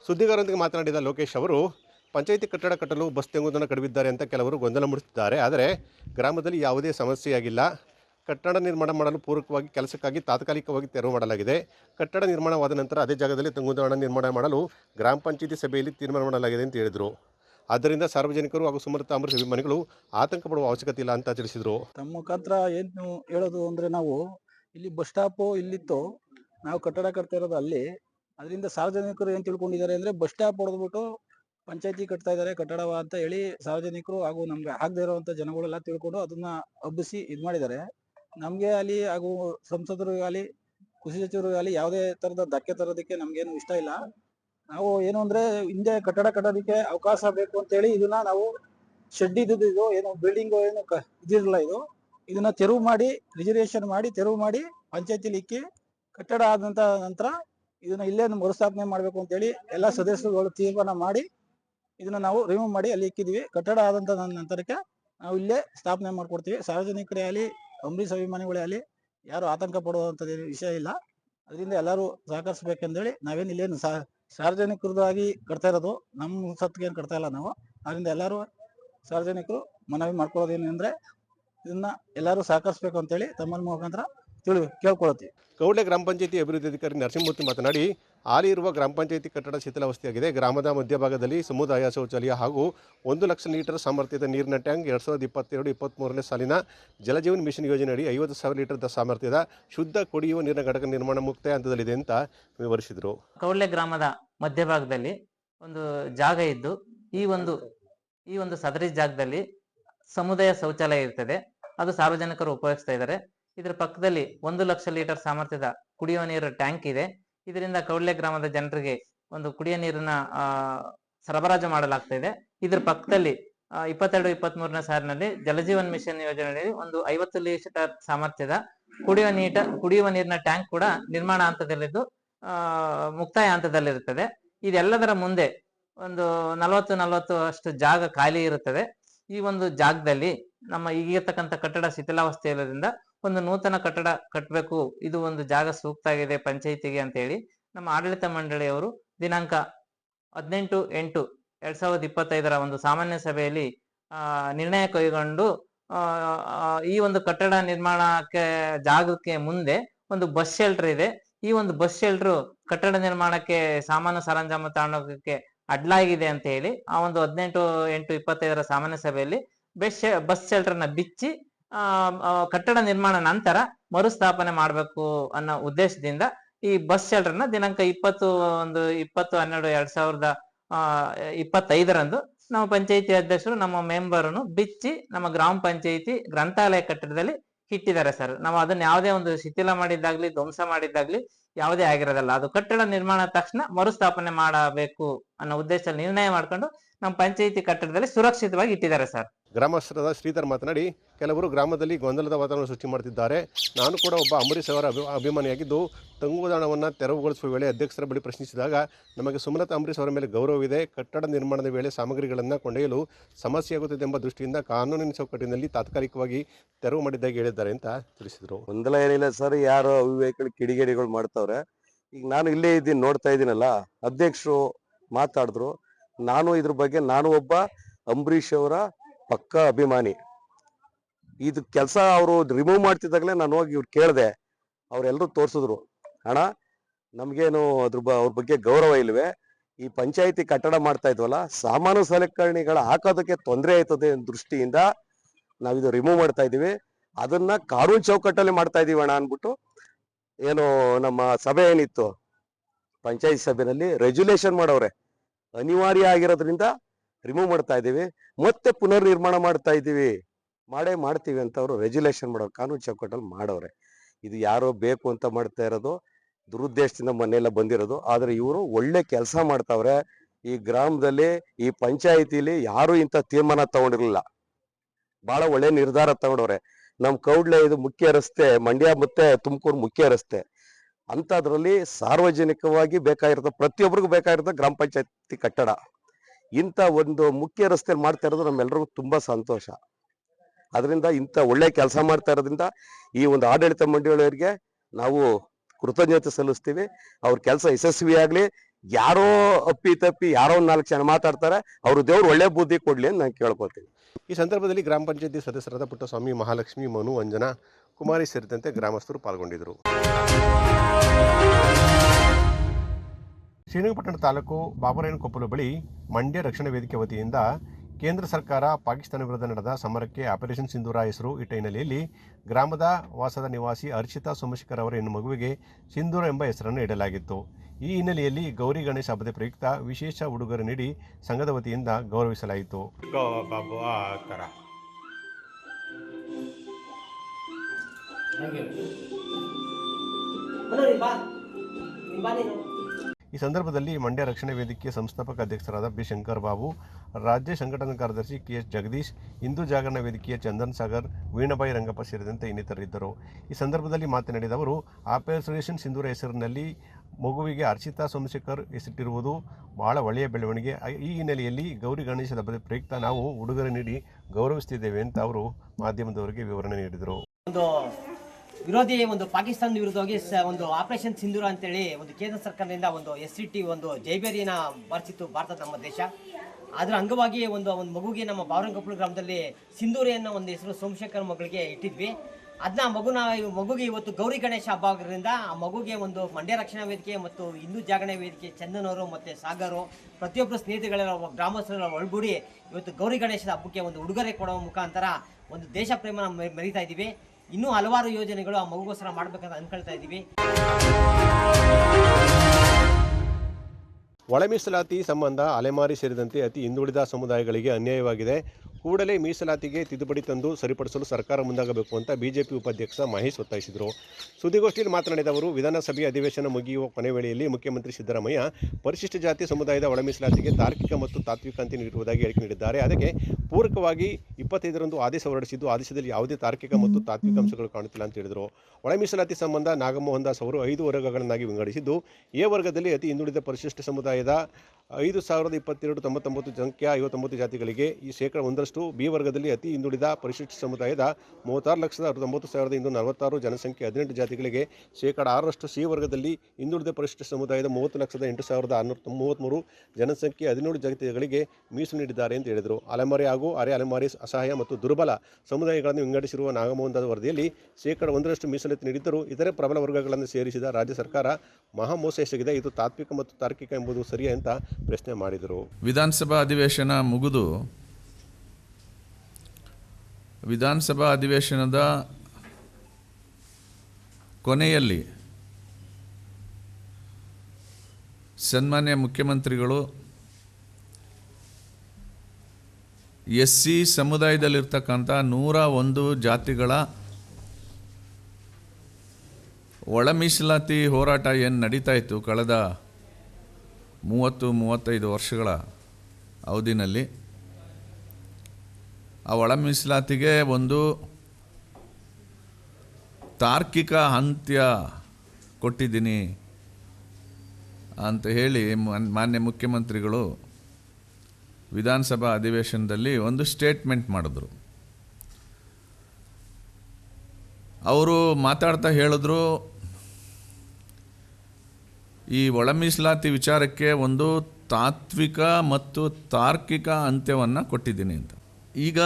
S1: ಸುದ್ದಿಗಾರರೊಂದಿಗೆ ಮಾತನಾಡಿದ ಲೋಕೇಶ್ ಅವರು, ಪಂಚಾಯಿತಿ ಕಟ್ಟಡ ಕಟ್ಟಲು ಬಸ್ ತೆಂಗುದನ್ನು ಕಡಿಬಿದ್ದಾರೆ ಅಂತ ಕೆಲವರು ಗೊಂದಲ ಮೂಡಿಸುತ್ತಿದ್ದಾರೆ. ಆದರೆ ಗ್ರಾಮದಲ್ಲಿ ಯಾವುದೇ ಸಮಸ್ಯೆಯಾಗಿಲ್ಲ. ಕಟ್ಟಡ ನಿರ್ಮಾಣ ಮಾಡಲು ಪೂರಕವಾಗಿ ಕೆಲಸಕ್ಕಾಗಿ ತಾತ್ಕಾಲಿಕವಾಗಿ ತೆರವು ಮಾಡಲಾಗಿದೆ. ಕಟ್ಟಡ ನಿರ್ಮಾಣವಾದ ನಂತರ ಅದೇ ಜಾಗದಲ್ಲಿ ತಂಗುದಾಣ ನಿರ್ಮಾಣ ಮಾಡಲು ಗ್ರಾಮ ಪಂಚಾಯಿತಿ ಸಭೆಯಲ್ಲಿ ತೀರ್ಮಾನ ಮಾಡಲಾಗಿದೆ ಅಂತ ಹೇಳಿದರು. ಆದ್ದರಿಂದ ಸಾರ್ವಜನಿಕರು ಹಾಗೂ ಸುಮಲತಾ ಅಂಬರೀಶ್ ಅಭಿಮಾನಿಗಳು ಆತಂಕ ಪಡುವ ಅವಶ್ಯಕತೆ ಇಲ್ಲ ಅಂತ ತಿಳಿಸಿದರು.
S10: ತಮ್ಮ ಮುಖಾಂತರ ಏನು ಹೇಳೋದು ಅಂದರೆ ನಾವು ಇಲ್ಲಿ ಬಸ್ ಸ್ಟಾಪು ಇಲ್ಲಿತ್ತು. ನಾವು ಕಟ್ಟಡ ಕಟ್ತಾ ಇರೋದು ಅಲ್ಲಿ. ಅದರಿಂದ ಸಾರ್ವಜನಿಕರು ಏನ್ ತಿಳ್ಕೊಂಡಿದ್ದಾರೆ ಅಂದ್ರೆ ಬಸ್ ಸ್ಟಾಪ್ ಹೊಡೆದ್ಬಿಟ್ಟು ಪಂಚಾಯತಿ ಕಟ್ತಾ ಇದ್ದಾರೆ ಕಟ್ಟಡವ ಅಂತ ಹೇಳಿ ಸಾರ್ವಜನಿಕರು ಹಾಗೂ ನಮ್ಗೆ ಆಗದೆ ಇರುವಂತ ಜನಗಳೆಲ್ಲ ತಿಳ್ಕೊಂಡು ಅದನ್ನ ಹಬ್ಬಿಸಿ ಇದ್ ಮಾಡಿದ್ದಾರೆ. ನಮ್ಗೆ ಅಲ್ಲಿ ಹಾಗೂ ಸಂಸದರು ಆಗಲಿ, ಕೃಷಿ ಆಗಲಿ ಯಾವುದೇ ತರದ ಧಕ್ಕೆ ತರೋದಕ್ಕೆ ನಮ್ಗೇನು ಇಷ್ಟ ಇಲ್ಲ. ನಾವು ಏನು ಅಂದ್ರೆ ಹಿಂದೆ ಕಟ್ಟಡ ಕಟ್ಟೋದಕ್ಕೆ ಅವಕಾಶ ಬೇಕು ಅಂತ ಹೇಳಿ ಇದನ್ನ ನಾವು ಶೆಡ್ ಇದ್ದು ಇದು, ಏನು ಬಿಲ್ಡಿಂಗ್ ಏನು ಇದಿರಲ್ಲ ಇದು. ಇದನ್ನ ತೆರವು ಮಾಡಿ ರಿಸರ್ವೇಶನ್ ಮಾಡಿ, ತೆರವು ಮಾಡಿ ಪಂಚಾಯತಿಲಿ ಇಕ್ಕಿ ಕಟ್ಟಡ ಆದಂತ ನಂತರ ಇದನ್ನ ಇಲ್ಲೇ ಮರುಸ್ಥಾಪನೆ ಮಾಡಬೇಕು ಅಂತ ಹೇಳಿ ಎಲ್ಲಾ ಸದಸ್ಯರುಗಳು ತೀರ್ಮಾನ ಮಾಡಿ ಇದನ್ನ ನಾವು ರಿಮೂವ್ ಮಾಡಿ ಅಲ್ಲಿ ಇಕ್ಕಿದ್ವಿ. ಕಟ್ಟಡ ಆದಂತ ನಂತರಕ್ಕೆ ನಾವು ಇಲ್ಲೇ ಸ್ಥಾಪನೆ ಮಾಡ್ಕೊಡ್ತೀವಿ. ಸಾರ್ವಜನಿಕರೇ ಆಗಲಿ, ಅಂಬರೀಷ್ ಅಭಿಮಾನಿಗಳೇ ಆಗಲಿ, ಯಾರು ಆತಂಕ ಪಡುವಂಥದ್ದು ವಿಷಯ ಇಲ್ಲ. ಅದರಿಂದ ಎಲ್ಲರೂ ಸಹಕರಿಸ್ಬೇಕಂದೇಳಿ ನಾವೇನು ಇಲ್ಲೇನು ಸಾರ್ವಜನಿಕರದಾಗಿ ಕಟ್ತಾ ಇರೋದು ನಮ್ಮ ಸತ್ತಿಗೆ ಏನು ಕಟ್ತಾ ಇಲ್ಲ ನಾವು. ಅದರಿಂದ ಎಲ್ಲರೂ ಸಾರ್ವಜನಿಕರು ಮನವಿ ಮಾಡ್ಕೊಳ್ಳೋದೇನೆಂದ್ರೆ ಇದನ್ನ ಎಲ್ಲರೂ ಸಹಕರಿಸ್ಬೇಕು ಅಂತೇಳಿ ತಮ್ಮ ಮುಖಾಂತರ ತಿಳಿ ಕೇಳ್ಕೊಳತ್ತೀವಿ
S1: ಕೌಡ್ಲೆ ಗ್ರಾಮ ಪಂಚಾಯತಿ ಅಭಿವೃದ್ಧಿ ಅಧಿಕಾರಿ ನರಸಿಂಹಮೂರ್ತಿ ಮಾತನಾಡಿ ಹಾಲಿ ಇರುವ ಗ್ರಾಮ ಪಂಚಾಯತಿ ಕಟ್ಟಡ ಶಿಥಿಲಾವಸ್ಥೆಯಾಗಿದೆ ಗ್ರಾಮದ ಮಧ್ಯಭಾಗದಲ್ಲಿ ಸಮುದಾಯ ಶೌಚಾಲಯ ಹಾಗೂ ಒಂದು ಲಕ್ಷ ಲೀಟರ್ ಸಾಮರ್ಥ್ಯದ ನೀರಿನ ಟ್ಯಾಂಕ್ ಎರಡು ಸಾವಿರದ ಇಪ್ಪತ್ತೆರಡು ಇಪ್ಪತ್ತ್ಮೂರನೇ ಸಾಲಿನ ಜಲಜೀವನ್ ಮಿಷನ್ ಯೋಜನೆಯಡಿ ಐವತ್ತು ಸಾವಿರ ಲೀಟರ್ ಸಾಮರ್ಥ್ಯದ ಶುದ್ಧ ಕುಡಿಯುವ ನೀರಿನ ಘಟಕ ನಿರ್ಮಾಣ ಮುಕ್ತಾಯ ಹಂತದಲ್ಲಿದೆ ಅಂತ ವಿವರಿಸಿದರು.
S11: ಕೌಳ್ಳೆ ಗ್ರಾಮದ ಮಧ್ಯಭಾಗದಲ್ಲಿ ಒಂದು ಜಾಗ ಇದ್ದು ಈ ಒಂದು ಈ ಒಂದು ಸದರಿ ಜಾಗದಲ್ಲಿ ಸಮುದಾಯ ಶೌಚಾಲಯ ಇರ್ತದೆ. ಅದು ಸಾರ್ವಜನಿಕರು ಉಪಯೋಗಿಸ್ತಾ ಇದ್ದಾರೆ. ಇದರ ಪಕ್ಕದಲ್ಲಿ ಒಂದು ಲಕ್ಷ ಲೀಟರ್ ಸಾಮರ್ಥ್ಯದ ಕುಡಿಯುವ ನೀರು ಟ್ಯಾಂಕ್ ಇದೆ. ಇದರಿಂದ ಕೌಡ್ಲೆ ಗ್ರಾಮದ ಜನರಿಗೆ ಒಂದು ಕುಡಿಯ ನೀರನ್ನ ಸರಬರಾಜು ಮಾಡಲಾಗ್ತಾ ಇದೆ. ಇದರ ಪಕ್ಕದಲ್ಲಿ ಇಪ್ಪತ್ತೆರಡು ಇಪ್ಪತ್ತ್ ಮೂರನೇ ಸಾಲಿನಲ್ಲಿ ಜಲಜೀವನ್ ಮಿಷನ್ ಯೋಜನೆಯಲ್ಲಿ ಒಂದು ಐವತ್ತು ಲೀಟರ್ ಸಾಮರ್ಥ್ಯದ ಕುಡಿಯುವ ನೀಟ, ಕುಡಿಯುವ ನೀರಿನ ಟ್ಯಾಂಕ್ ಕೂಡ ನಿರ್ಮಾಣ ಹಂತದಲ್ಲಿದ್ದು, ಆ, ಮುಕ್ತಾಯ ಹಂತದಲ್ಲಿರುತ್ತದೆ. ಇದೆಲ್ಲದರ ಮುಂದೆ ಒಂದು ನಲವತ್ತು ನಲವತ್ತು ಅಷ್ಟು ಜಾಗ ಖಾಲಿ ಇರುತ್ತದೆ. ಈ ಒಂದು ಜಾಗದಲ್ಲಿ ನಮ್ಮ ಈಗಿರ್ತಕ್ಕಂಥ ಕಟ್ಟಡ ಶಿಥಿಲಾವಸ್ಥೆ ಇರೋದ್ರಿಂದ ಒಂದು ನೂತನ ಕಟ್ಟಡ ಕಟ್ಟಬೇಕು ಇದು ಒಂದು ಜಾಗ ಸೂಕ್ತ ಆಗಿದೆ ಪಂಚಾಯಿತಿಗೆ ಅಂತ ಹೇಳಿ ನಮ್ಮ ಆಡಳಿತ ಮಂಡಳಿಯವರು ದಿನಾಂಕ ಹದಿನೆಂಟು, ಎಂಟು ಎರಡ್ ಸಾವಿರದ ಇಪ್ಪತ್ತೈದರ ಒಂದು ಸಾಮಾನ್ಯ ಸಭೆಯಲ್ಲಿ, ಆ, ನಿರ್ಣಯ ಕೈಗೊಂಡು ಈ ಒಂದು ಕಟ್ಟಡ ನಿರ್ಮಾಣಕ್ಕೆ ಜಾಗಕ್ಕೆ ಮುಂದೆ ಒಂದು ಬಸ್ ಶೆಲ್ಟರ್ ಇದೆ. ಈ ಒಂದು ಬಸ್ ಶೆಲ್ಟರ್ ಕಟ್ಟಡ ನಿರ್ಮಾಣಕ್ಕೆ ಸಾಮಾನ್ಯ ಸರಂಜಾಮ ತಾಣಕ್ಕೆ ಅಡ್ಲಾಗಿದೆ ಅಂತ ಹೇಳಿ ಆ ಒಂದು ಹದಿನೆಂಟು, ಎಂಟು, ಇಪ್ಪತ್ತೈದರ ಸಾಮಾನ್ಯ ಸಭೆಯಲ್ಲಿ ಬಸ್ ಬಸ್ ಶೆಲ್ಟರ್ನ ಬಿಚ್ಚಿ ಕಟ್ಟಡ ನಿರ್ಮಾಣ ನಂತರ ಮರುಸ್ಥಾಪನೆ ಮಾಡಬೇಕು ಅನ್ನೋ ಉದ್ದೇಶದಿಂದ ಈ ಬಸ್ ಶೆಲ್ಟರ್ನ ದಿನಾಂಕ ಇಪ್ಪತ್ತು ಒಂದು, ಇಪ್ಪತ್ತು, ಹನ್ನೆರಡು, ಎರಡ್ ಸಾವಿರದ ಇಪ್ಪತ್ತೈದರಂದು ನಮ್ಮ ಪಂಚಾಯಿತಿ ಅಧ್ಯಕ್ಷರು, ನಮ್ಮ ಮೆಂಬರ್ನು ಬಿಚ್ಚಿ ನಮ್ಮ ಗ್ರಾಮ ಪಂಚಾಯಿತಿ ಗ್ರಂಥಾಲಯ ಕಟ್ಟಡದಲ್ಲಿ ಇಟ್ಟಿದ್ದಾರೆ ಸರ್. ನಾವು ಅದನ್ನ ಯಾವುದೇ ಒಂದು ಶಿಥಿಲ ಮಾಡಿದ್ದಾಗ್ಲಿ, ಧ್ವಂಸ ಮಾಡಿದ್ದಾಗ್ಲಿ ಯಾವುದೇ ಆಗಿರೋದಲ್ಲ. ಅದು ಕಟ್ಟಡ ನಿರ್ಮಾಣ ತಕ್ಷಣ ಮರುಸ್ಥಾಪನೆ ಮಾಡಬೇಕು ಅನ್ನೋ ಉದ್ದೇಶದಲ್ಲಿ ನಿರ್ಣಯ ಮಾಡ್ಕೊಂಡು ನಮ್ಮ ಪಂಚಾಯಿತಿ ಕಟ್ಟಡದಲ್ಲಿ ಸುರಕ್ಷಿತವಾಗಿ ಇಟ್ಟಿದ್ದಾರೆ ಸರ್.
S1: ಗ್ರಾಮಸ್ಥರಾದ ಶ್ರೀಧರ್ ಮಾತನಾಡಿ ಕೆಲವರು ಗ್ರಾಮದಲ್ಲಿ ಗೊಂದಲದ ವಾತಾವರಣ ಸೃಷ್ಟಿ ಮಾಡುತ್ತಿದ್ದಾರೆ ನಾನು ಕೂಡ ಒಬ್ಬ ಅಂಬರೀಷ್ ಅವರ ಅಭಿ ಅಭಿಮಾನಿಯಾಗಿದ್ದು ತಂಗುದಾಣವನ್ನು ತೆರವುಗೊಳಿಸುವ ವೇಳೆ ಅಧ್ಯಕ್ಷರ ಬಳಿ ಪ್ರಶ್ನಿಸಿದಾಗ ನಮಗೆ ಸುಮಲತಾ ಅಂಬರೀಷ್ ಅವರ ಮೇಲೆ ಗೌರವವಿದೆ ಕಟ್ಟಡ ನಿರ್ಮಾಣದ ವೇಳೆ ಸಾಮಗ್ರಿಗಳನ್ನು ಕೊಂಡೊಯ್ಯಲು ಸಮಸ್ಯೆಯಾಗುತ್ತದೆ ಎಂಬ ದೃಷ್ಟಿಯಿಂದ ಕಾನೂನಿನ ಚೌಕಟ್ಟಿನಲ್ಲಿ ತಾತ್ಕಾಲಿಕವಾಗಿ ತೆರವು ಮಾಡಿದ್ದಾಗಿ ಹೇಳಿದ್ದಾರೆ ಅಂತ ತಿಳಿಸಿದರು.
S12: ಗೊಂದಲ ಏನಿಲ್ಲ ಸರ್ ಯಾರು ಅವಿವೇಕಗಳು ಕಿಡಿಗೇಡಿಗಳು ಮಾಡ್ತಾವ್ರೆ. ಈಗ ನಾನು ಇಲ್ಲೇ ಇದ್ದೀನಿ ನೋಡ್ತಾ ಇದ್ದೀನಲ್ಲ ಅಧ್ಯಕ್ಷರು ಮಾತಾಡಿದ್ರು. ನಾನು ಇದ್ರ ಬಗ್ಗೆ ನಾನು ಒಬ್ಬ ಅಂಬರೀಶ್ ಅವರ ಪಕ್ಕ ಅಭಿಮಾನಿ. ಇದು ಕೆಲಸ ಅವರು ರಿಮೂವ್ ಮಾಡ್ತಿದ್ದಾಗಲೇ ನಾನು ಹೋಗಿ ಇವ್ರು ಕೇಳಿದೆ. ಅವರೆಲ್ಲರೂ ತೋರಿಸಿದ್ರು. ಅಣ್ಣ, ನಮಗೇನು ಅದ್ರ ಬ, ಅವ್ರ ಬಗ್ಗೆ ಗೌರವ ಇಲ್ವೇ? ಈ ಪಂಚಾಯಿತಿ ಕಟ್ಟಡ ಮಾಡ್ತಾ ಇದ್ವಲ್ಲ, ಸಾಮಾನು ಸಲಕರಣೆಗಳ ಹಾಕೋದಕ್ಕೆ ತೊಂದರೆ ಆಯ್ತದೆ ದೃಷ್ಟಿಯಿಂದ ನಾವಿದು ರಿಮೂವ್ ಮಾಡ್ತಾ ಇದೀವಿ ಅದನ್ನ ಕಾನೂನು ಚೌಕಟ್ಟಲ್ಲಿ ಮಾಡ್ತಾ ಇದೀವಿ ಅಣ್ಣ ಅನ್ಬಿಟ್ಟು ಏನು ನಮ್ಮ ಸಭೆ ಏನಿತ್ತು? ಪಂಚಾಯತ್ ಸಭೆಯಲ್ಲಿ ರೆಜುಲೇಷನ್ ಮಾಡವ್ರೆ ಅನಿವಾರ್ಯ ಆಗಿರೋದ್ರಿಂದ ರಿಮೂವ್ ಮಾಡ್ತಾ ಇದ್ದೀವಿ. ಮತ್ತೆ ಪುನರ್ ನಿರ್ಮಾಣ ಮಾಡ್ತಾ ಇದ್ದೀವಿ. ಮಾಡೇ ಮಾಡ್ತೀವಿ ಅಂತ ಅವರು ರೆಜುಲೇಷನ್ ಮಾಡೋ ಕಾನೂನು ಚೌಕಟ್ಟಲ್ಲಿ ಮಾಡೋರೆ. ಇದು ಯಾರೋ ಬೇಕು ಅಂತ ಮಾಡ್ತಾ ಇರೋದು, ದುರುದ್ದೇಶದಿಂದ ಮನೆಯೆಲ್ಲ ಬಂದಿರೋದು, ಆದರೆ ಇವರು ಒಳ್ಳೆ ಕೆಲಸ ಮಾಡ್ತಾವ್ರೆ. ಈ ಗ್ರಾಮದಲ್ಲಿ, ಈ ಪಂಚಾಯಿತಿಲಿ ಯಾರು ಇಂಥ ತೀರ್ಮಾನ ತಗೊಂಡಿರಲಿಲ್ಲ. ಬಹಳ ಒಳ್ಳೆ ನಿರ್ಧಾರ ತಗೊಂಡವ್ರೆ. ನಮ್ಮ ಕೌಡ್ಲೆ ಇದು ಮುಖ್ಯ ರಸ್ತೆ, ಮಂಡ್ಯ ಮತ್ತೆ ತುಮಕೂರು ಮುಖ್ಯ ರಸ್ತೆ. ಅಂತದ್ರಲ್ಲಿ ಸಾರ್ವಜನಿಕವಾಗಿ ಬೇಕಾಗಿರೋ ಪ್ರತಿಯೊಬ್ಬರಿಗೂ ಬೇಕಾಗಿರೋ ಗ್ರಾಮ ಪಂಚಾಯತಿ ಕಟ್ಟಡ. ಇಂಥ ಒಂದು ಮುಖ್ಯ ರಸ್ತೆಯಲ್ಲಿ ಮಾಡ್ತಾ ಇರೋದು ನಮ್ಮೆಲ್ಲರಿಗೂ ತುಂಬ ಸಂತೋಷ. ಅದರಿಂದ ಇಂಥ ಒಳ್ಳೆ ಕೆಲಸ ಮಾಡ್ತಾ ಇರೋದ್ರಿಂದ ಈ ಒಂದು ಆಡಳಿತ ಮಂಡಳಿಯವರಿಗೆ ನಾವು ಕೃತಜ್ಞತೆ ಸಲ್ಲಿಸ್ತೀವಿ. ಅವ್ರ ಕೆಲಸ ಯಶಸ್ವಿಯಾಗಲಿ ಯಾರೋ ಅಪ್ಪಿ ತಪ್ಪಿ ಯಾರೋ ನಾಲ್ಕು ಜನ ಮಾತಾಡ್ತಾರೆ, ಅವರು ದೇವ್ರು ಒಳ್ಳೆ ಬುದ್ಧಿ ಕೊಡಲಿ ಅಂತ ನಾನು ಕೇಳ್ಕೊತೀನಿ
S1: ಈ ಸಂದರ್ಭದಲ್ಲಿ ಗ್ರಾಮ ಪಂಚಾಯತಿ ಸದಸ್ಯರಾದ ಪುಟ್ಟಸ್ವಾಮಿ, ಮಹಾಲಕ್ಷ್ಮಿ, ಮನು, ಅಂಜನಾ ಕುಮಾರಿ ಸೇರಿದಂತೆ ಗ್ರಾಮಸ್ಥರು ಪಾಲ್ಗೊಂಡಿದ್ದರು. ಶ್ರೀರಂಗಪಟ್ಟಣ ತಾಲೂಕು ಬಾಬರಾಯನಕೊಪ್ಪಲು ಬಳಿ ಮಂಡ್ಯ ರಕ್ಷಣಾ ವೇದಿಕೆ ವತಿಯಿಂದ ಕೇಂದ್ರ ಸರ್ಕಾರ ಪಾಕಿಸ್ತಾನ ವಿರುದ್ಧ ನಡೆದ ಸಮರಕ್ಕೆ ಆಪರೇಷನ್ ಸಿಂಧೂರ ಹೆಸರು ಇಟ್ಟ ಹಿನ್ನೆಲೆಯಲ್ಲಿ ಗ್ರಾಮದ ವಾಸದ ನಿವಾಸಿ ಅರ್ಚಿತಾ ಸೋಮಶೇಖರ್ ಅವರ ಹೆಣ್ಣು ಮಗುವಿಗೆ ಸಿಂಧೂರ ಎಂಬ ಹೆಸರನ್ನು ಇಡಲಾಗಿತ್ತು. ಈ ಹಿನ್ನೆಲೆಯಲ್ಲಿ ಗೌರಿ ಗಣೇಶ ಹಬ್ಬದ ಪ್ರಯುಕ್ತ ವಿಶೇಷ ಉಡುಗೊರೆ ನೀಡಿ ಸಂಘದ ವತಿಯಿಂದ ಗೌರವಿಸಲಾಯಿತು. ಈ ಸಂದರ್ಭದಲ್ಲಿ ಮಂಡ್ಯ ರಕ್ಷಣಾ ವೇದಿಕೆ ಸಂಸ್ಥಾಪಕ ಅಧ್ಯಕ್ಷರಾದ ಬಿ ಶಂಕರ್ ಬಾಬು ರಾಜ್ಯ ಸಂಘಟನಾ ಕಾರ್ಯದರ್ಶಿ ಕೆ ಎಸ್ ಜಗದೀಶ್ ಹಿಂದೂ ಜಾಗರಣ ವೇದಿಕೆಯ ಚಂದನ್ ಸಾಗರ್ ವೀಣಾಬಾಯಿ ರಂಗಪ್ಪ ಸೇರಿದಂತೆ ಇನ್ನಿತರರಿದ್ದರು ಈ ಸಂದರ್ಭದಲ್ಲಿ ಮಾತನಾಡಿದ ಅವರು ಆಪರೇಷನ್ ಸಿಂಧೂರ ಹೆಸರಿನಲ್ಲಿ ಮಗುವಿಗೆ ಅರ್ಚಿತಾ ಸೋಮಶೇಖರ್ ಹೆಸರಿಟ್ಟಿರುವುದು ಬಹಳ ಒಳ್ಳೆಯ ಬೆಳವಣಿಗೆ. ಈ ಹಿನ್ನೆಲೆಯಲ್ಲಿ ಗೌರಿ ಗಣೇಶದ ಹಬ್ಬದ ಪ್ರಯುಕ್ತ ನಾವು ಉಡುಗೊರೆ ನೀಡಿ ಗೌರವಿಸುತ್ತಿದ್ದೇವೆ ಅಂತ ಅವರು ಮಾಧ್ಯಮದವರಿಗೆ ವಿವರಣೆ ನೀಡಿದರು.
S13: ಒಂದು ವಿರೋಧಿ ಒಂದು ಪಾಕಿಸ್ತಾನದ ವಿರುದ್ಧವಾಗಿ ಒಂದು ಆಪರೇಷನ್ ಸಿಂಧೂರ ಅಂತೇಳಿ ಒಂದು ಕೇಂದ್ರ ಸರ್ಕಾರದಿಂದ ಒಂದು ಎಸ್ ಸಿ ಟಿ ಒಂದು ಜೈಬೇರಿನ ಬಾರಿಸಿತ್ತು ಭಾರತ ನಮ್ಮ ದೇಶ. ಅದರ ಅಂಗವಾಗಿ ಒಂದು ಒಂದು ಮಗುಗೆ ನಮ್ಮ ಬಾವರಂಗಪ್ಪಳ ಗ್ರಾಮದಲ್ಲಿ ಸಿಂಧೂರಿಯನ್ನ ಒಂದು ಹೆಸರು ಸೋಮಶೇಖರ್ ಮಗಳಿಗೆ ಇಟ್ಟಿದ್ವಿ. ಅದನ್ನ ಮಗುನ, ಮಗುಗೆ ಇವತ್ತು ಗೌರಿ ಗಣೇಶ ಹಬ್ಬ ಆಗಿರೋದ್ರಿಂದ ಆ ಮಗುಗೆ ಒಂದು ಮಂಡ್ಯ ರಕ್ಷಣಾ ವೇದಿಕೆ ಮತ್ತು ಹಿಂದೂ ಜಾಗರಣೆ ವೇದಿಕೆ ಚಂದನ್ ಅವರು ಮತ್ತು ಸಾಗರು ಪ್ರತಿಯೊಬ್ಬರು ಸ್ನೇಹಿತಗಳೆಲ್ಲ ಗ್ರಾಮಸ್ಥರ ಒಳಗೂಡಿ ಇವತ್ತು ಗೌರಿ ಗಣೇಶದ ಹಬ್ಬಕ್ಕೆ ಒಂದು ಉಡುಗೊರೆ ಕೊಡುವ ಮುಖಾಂತರ ಒಂದು ದೇಶ ಪ್ರೇಮನ ಮೆರಿ- ಮೆರಿತಾ ಇದ್ದೀವಿ. ಇನ್ನೂ ಹಲವಾರು ಯೋಜನೆಗಳು ಆ ಮಗುಗೋಸ್ಕರ ಮಾಡ್ಬೇಕಂತ ಅನ್ಕೊಳ್ತಾ ಇದ್ದೀವಿ
S1: ಒಳಮೀಸಲಾತಿ ಸಂಬಂಧ ಅಲೆಮಾರಿ ಸೇರಿದಂತೆ ಅತಿ ಹಿಂದುಳಿದ ಸಮುದಾಯಗಳಿಗೆ ಅನ್ಯಾಯವಾಗಿದೆ. ಕೂಡಲೇ ಮೀಸಲಾತಿಗೆ ತಿದ್ದುಪಡಿ ತಂದು ಸರಿಪಡಿಸಲು ಸರ್ಕಾರ ಮುಂದಾಗಬೇಕು ಅಂತ ಬಿಜೆಪಿ ಉಪಾಧ್ಯಕ್ಷ ಮಹೇಶ್ ಒತ್ತಾಯಿಸಿದರು. ಸುದ್ದಿಗೋಷ್ಠಿಯಲ್ಲಿ ಮಾತನಾಡಿದ ಅವರು ವಿಧಾನಸಭೆ ಅಧಿವೇಶನ ಮುಗಿಯುವ ಕೊನೆ ವೇಳೆಯಲ್ಲಿ ಮುಖ್ಯಮಂತ್ರಿ ಸಿದ್ದರಾಮಯ್ಯ ಪರಿಶಿಷ್ಟ ಜಾತಿ ಸಮುದಾಯದ ಒಳ ಮೀಸಲಾತಿಗೆ ತಾರ್ಕಿಕ ಮತ್ತು ತಾತ್ವಿಕ ಅಂತ್ಯ ನೀಡಿರುವುದಾಗಿ ಹೇಳಿಕೆ ನೀಡಿದ್ದಾರೆ. ಅದಕ್ಕೆ ಪೂರಕವಾಗಿ ಇಪ್ಪತ್ತೈದರಂದು ಆದೇಶ ಹೊರಡಿಸಿದ್ದು, ಆದೇಶದಲ್ಲಿ ಯಾವುದೇ ತಾರ್ಕಿಕ ಮತ್ತು ತಾತ್ವಿಕ ಅಂಶಗಳು ಕಾಣುತ್ತಿಲ್ಲ ಅಂತ ಹೇಳಿದರು. ಒಳ ಮೀಸಲಾತಿ ಸಂಬಂಧ ನಾಗಮೋಹನ್ ದಾಸ್ ಅವರು ಐದು ವರ್ಗಗಳನ್ನಾಗಿ ವಿಂಗಡಿಸಿದ್ದು, ಎ ವರ್ಗದಲ್ಲಿ ಅತಿ ಹಿಂದುಳಿದ ಪರಿಶಿಷ್ಟ ಸಮುದಾಯದ ಐದು ಸಾವಿರದ ಇಪ್ಪತ್ತೆರಡು ತೊಂಬತ್ತೊಂಬತ್ತು ಸಂಖ್ಯಾ ಐವತ್ತೊಂಬತ್ತು ಜಾತಿಗಳಿಗೆ ಈ ಶೇಕಡ ಒಂದರಷ್ಟು ಬಿ ವರ್ಗದಲ್ಲಿ ಅತಿ ಹಿಂದುಳಿದ ಪರಿಶಿಷ್ಟ ಸಮುದಾಯದ ಮೂವತ್ತಾರು ಲಕ್ಷದ ಅರವತ್ತೊಂಬತ್ತು ಸಾವಿರದ ಇನ್ನೂರ ನಲವತ್ತಾರು ಜನಸಂಖ್ಯೆ ಹದಿನೆಂಟು ಜಾತಿಗಳಿಗೆ ಶೇಕಡ ಆರರಷ್ಟು ಸಿ ವರ್ಗದಲ್ಲಿ ಹಿಂದುಳಿದ ಪರಿಶಿಷ್ಟ ಸಮುದಾಯದ ಮೂವತ್ತು ಲಕ್ಷದ ಎಂಟು ಸಾವಿರದ ಆರುನೂರ ಮೂವತ್ತ್ಮೂರು ಜನಸಂಖ್ಯೆ ಹದಿನೇಳು ಜಾತಿಗಳಿಗೆ ಮೀಸಲು ನೀಡಿದ್ದಾರೆ ಅಂತ ಹೇಳಿದರು. ಅಲೆಮಾರಿ ಹಾಗೂ ಅರೆ ಅಲೆಮಾರಿ ಅಸಹಾಯ ಮತ್ತು ದುರ್ಬಲ ಸಮುದಾಯಗಳನ್ನು ವಿಂಗಡಿಸಿರುವ ನಾಗಮೋಹನ್ ವರದಿಯಲ್ಲಿ ಶೇಕಡ ಒಂದರಷ್ಟು ಮೀಸಲಿತ ನೀಡಿದ್ದರೂ ಇತರೆ ಪ್ರಬಲ ವರ್ಗಗಳನ್ನು ಸೇರಿಸಿದ ರಾಜ್ಯ ಸರ್ಕಾರ ಮಹಾಮೋಸ ಎಸಗಿದೆ. ಇದು ತಾತ್ವಿಕ ಮತ್ತು ತಾರ್ಕಿಕ ಎಂಬುದು ಸರಿಯೇ ಅಂತ ಪ್ರಶ್ನೆ ಮಾಡಿದರು.
S14: ವಿಧಾನಸಭಾ ಅಧಿವೇಶನ ಮುಗಿದು, ವಿಧಾನಸಭಾ ಅಧಿವೇಶನದ ಕೊನೆಯಲ್ಲಿ ಸನ್ಮಾನ್ಯ ಮುಖ್ಯಮಂತ್ರಿಗಳು ಎಸ್ ಸಿ ಸಮುದಾಯದಲ್ಲಿರ್ತಕ್ಕಂಥ ನೂರ ಒಂದು ಜಾತಿಗಳ ಒಳ ಮೀಸಲಾತಿ ಹೋರಾಟ ಏನು ನಡೀತಾ ಇತ್ತು ಕಳೆದ ಮೂವತ್ತು, ಮೂವತ್ತೈದು ವರ್ಷಗಳ ಅವಧಿನಲ್ಲಿ ಆ ಒಳ ಮೀಸಲಾತಿಗೆ ಒಂದು ತಾರ್ಕಿಕ ಅಂತ್ಯ ಕೊಟ್ಟಿದ್ದೀನಿ ಅಂತ ಹೇಳಿ ಮಾನ್- ಮಾನ್ಯ ಮುಖ್ಯಮಂತ್ರಿಗಳು ವಿಧಾನಸಭಾ ಅಧಿವೇಶನದಲ್ಲಿ ಒಂದು ಸ್ಟೇಟ್ಮೆಂಟ್ ಮಾಡಿದ್ರು. ಅವರು ಮಾತಾಡ್ತಾ ಹೇಳಿದ್ರು ಈ ಒಳಮೀಸಲಾತಿ ವಿಚಾರಕ್ಕೆ ಒಂದು ತಾತ್ವಿಕ ಮತ್ತು ತಾರ್ಕಿಕ ಅಂತ್ಯವನ್ನು ಕೊಟ್ಟಿದ್ದೀನಿ ಅಂತ. ಈಗ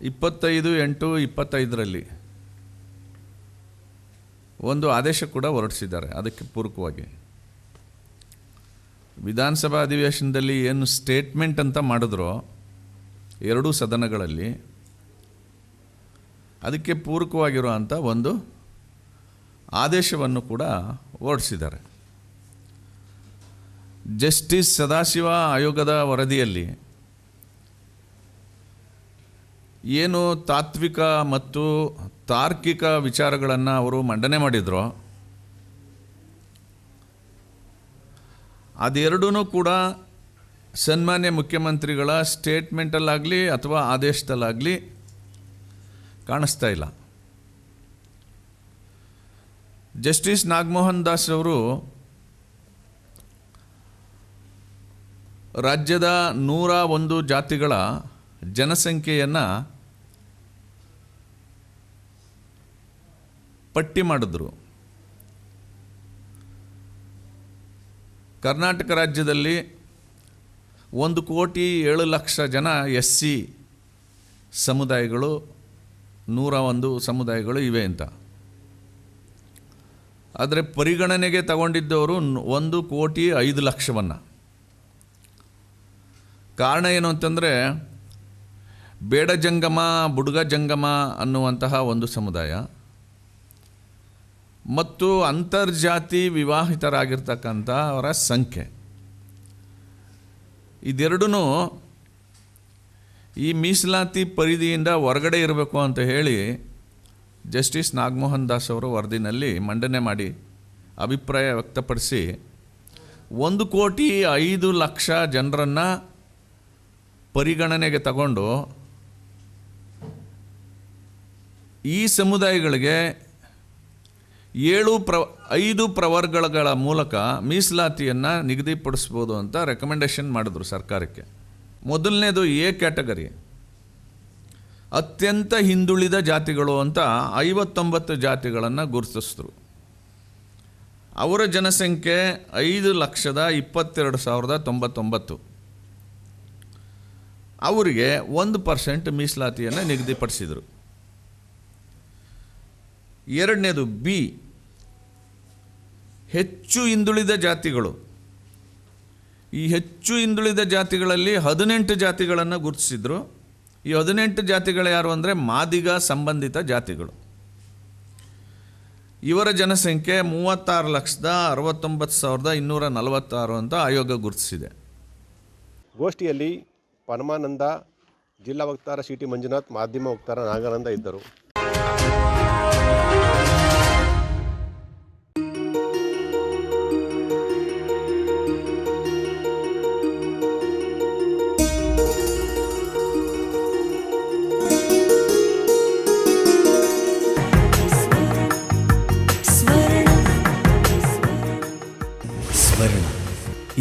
S14: ಇಪ್ಪತ್ತೈದು ಎಂಟು ಇಪ್ಪತ್ತೈದರಲ್ಲಿ ಒಂದು ಆದೇಶ ಕೂಡ ಹೊರಡಿಸಿದ್ದಾರೆ ಅದಕ್ಕೆ ಪೂರಕವಾಗಿ. ವಿಧಾನಸಭಾ ಅಧಿವೇಶನದಲ್ಲಿ ಏನು ಸ್ಟೇಟ್ಮೆಂಟ್ ಅಂತ ಮಾಡಿದ್ರೋ ಎರಡೂ ಸದನಗಳಲ್ಲಿ ಅದಕ್ಕೆ ಪೂರಕವಾಗಿರುವಂಥ ಒಂದು ಆದೇಶವನ್ನು ಕೂಡ ಹೊರಡಿಸಿದ್ದಾರೆ. ಜಸ್ಟಿಸ್ ಸದಾಶಿವ ಆಯೋಗದ ವರದಿಯಲ್ಲಿ ಏನು ತಾತ್ವಿಕ ಮತ್ತು ತಾರ್ಕಿಕ ವಿಚಾರಗಳನ್ನು ಅವರು ಮಂಡನೆ ಮಾಡಿದ್ರು ಅದೆರಡೂ ಕೂಡ ಸನ್ಮಾನ್ಯ ಮುಖ್ಯಮಂತ್ರಿಗಳ ಸ್ಟೇಟ್ಮೆಂಟಲ್ಲಾಗಲಿ ಅಥವಾ ಆದೇಶದಲ್ಲಾಗಲಿ ಕಾಣಿಸ್ತಾ ಇಲ್ಲ. ಜಸ್ಟಿಸ್ ನಾಗಮೋಹನ್ ದಾಸ್ ಅವರು ರಾಜ್ಯದ ನೂರ ಒಂದು ಜಾತಿಗಳ ಜನಸಂಖ್ಯೆಯನ್ನು ಪಟ್ಟಿ ಮಾಡಿದ್ರು. ಕರ್ನಾಟಕ ರಾಜ್ಯದಲ್ಲಿ ಒಂದು ಕೋಟಿ ಏಳು ಲಕ್ಷ ಜನ ಎಸ್ ಸಿ ಸಮುದಾಯಗಳು, ನೂರ ಒಂದು ಸಮುದಾಯಗಳು ಇವೆ ಅಂತ. ಆದರೆ ಪರಿಗಣನೆಗೆ ತಗೊಂಡಿದ್ದವರು ಒಂದು ಕೋಟಿ ಐದು ಲಕ್ಷವನ್ನು. ಕಾರಣ ಏನು ಅಂತಂದರೆ, ಬೇಡ ಜಂಗಮ, ಬುಡುಗ ಜಂಗಮ ಅನ್ನುವಂತಹ ಒಂದು ಸಮುದಾಯ ಮತ್ತು ಅಂತರ್ಜಾತಿ ವಿವಾಹಿತರಾಗಿರ್ತಕ್ಕಂಥವರ ಸಂಖ್ಯೆ. ಇದೆರಡೂ ಈ ಮೀಸಲಾತಿ ಪರಿಧಿಯಿಂದ ಹೊರಗಡೆ ಇರಬೇಕು ಅಂತ ಹೇಳಿ ಜಸ್ಟಿಸ್ ನಾಗಮೋಹನ್ ದಾಸ್ ಅವರು ವರದಿನಲ್ಲಿ ಮಂಡನೆ ಮಾಡಿ ಅಭಿಪ್ರಾಯ ವ್ಯಕ್ತಪಡಿಸಿ, ಒಂದು ಕೋಟಿ ಐದು ಲಕ್ಷ ಜನರನ್ನು ಪರಿಗಣನೆಗೆ ತಗೊಂಡು ಈ ಸಮುದಾಯಗಳಿಗೆ ಏಳು ಪ್ರ, ಐದು ಪ್ರವರ್ಗಗಳ ಮೂಲಕ ಮೀಸಲಾತಿಯನ್ನು ನಿಗದಿಪಡಿಸ್ಬೋದು ಅಂತ ರೆಕಮೆಂಡೇಷನ್ ಮಾಡಿದ್ರು ಸರ್ಕಾರಕ್ಕೆ. ಮೊದಲನೇದು ಎ ಕ್ಯಾಟಗರಿ. ಅತ್ಯಂತ ಹಿಂದುಳಿದ ಜಾತಿಗಳು ಅಂತ ಐವತ್ತೊಂಬತ್ತು ಜಾತಿಗಳನ್ನು ಗುರುತಿಸಿದ್ರು ಅವರ ಜನಸಂಖ್ಯೆ ಐದು ಲಕ್ಷದ ಇಪ್ಪತ್ತೆರಡು ಸಾವಿರದ ತೊಂಬತ್ತೊಂಬತ್ತು. ಅವರಿಗೆ ಒಂದು ಪರ್ಸೆಂಟ್ ಮೀಸಲಾತಿಯನ್ನು ನಿಗದಿಪಡಿಸಿದರು. ಎರಡನೇದು ಬಿ, ಹೆಚ್ಚು ಹಿಂದುಳಿದ ಜಾತಿಗಳು. ಈ ಹೆಚ್ಚು ಹಿಂದುಳಿದ ಜಾತಿಗಳಲ್ಲಿ ಹದಿನೆಂಟು ಜಾತಿಗಳನ್ನು ಗುರುತಿಸಿದ್ರು. ಈ ಹದಿನೆಂಟು ಜಾತಿಗಳು ಯಾರು ಅಂದರೆ ಮಾದಿಗ ಸಂಬಂಧಿತ ಜಾತಿಗಳು. ಇವರ ಜನಸಂಖ್ಯೆ ಮೂವತ್ತಾರು ಲಕ್ಷದ ಅರವತ್ತೊಂಬತ್ತು ಸಾವಿರದ ಇನ್ನೂರ ನಲವತ್ತಾರು ಅಂತ ಆಯೋಗ ಗುರುತಿಸಿದೆ.
S1: ಗೋಷ್ಠಿಯಲ್ಲಿ ಪರಮಾನಂದ ಜಿಲ್ಲಾ ವಕ್ತಾರ ಟಿ ಮಂಜುನಾಥ್, ಮಾಧ್ಯಮ ವಕ್ತಾರ ನಾಗಾನಂದ ಇದ್ದರು.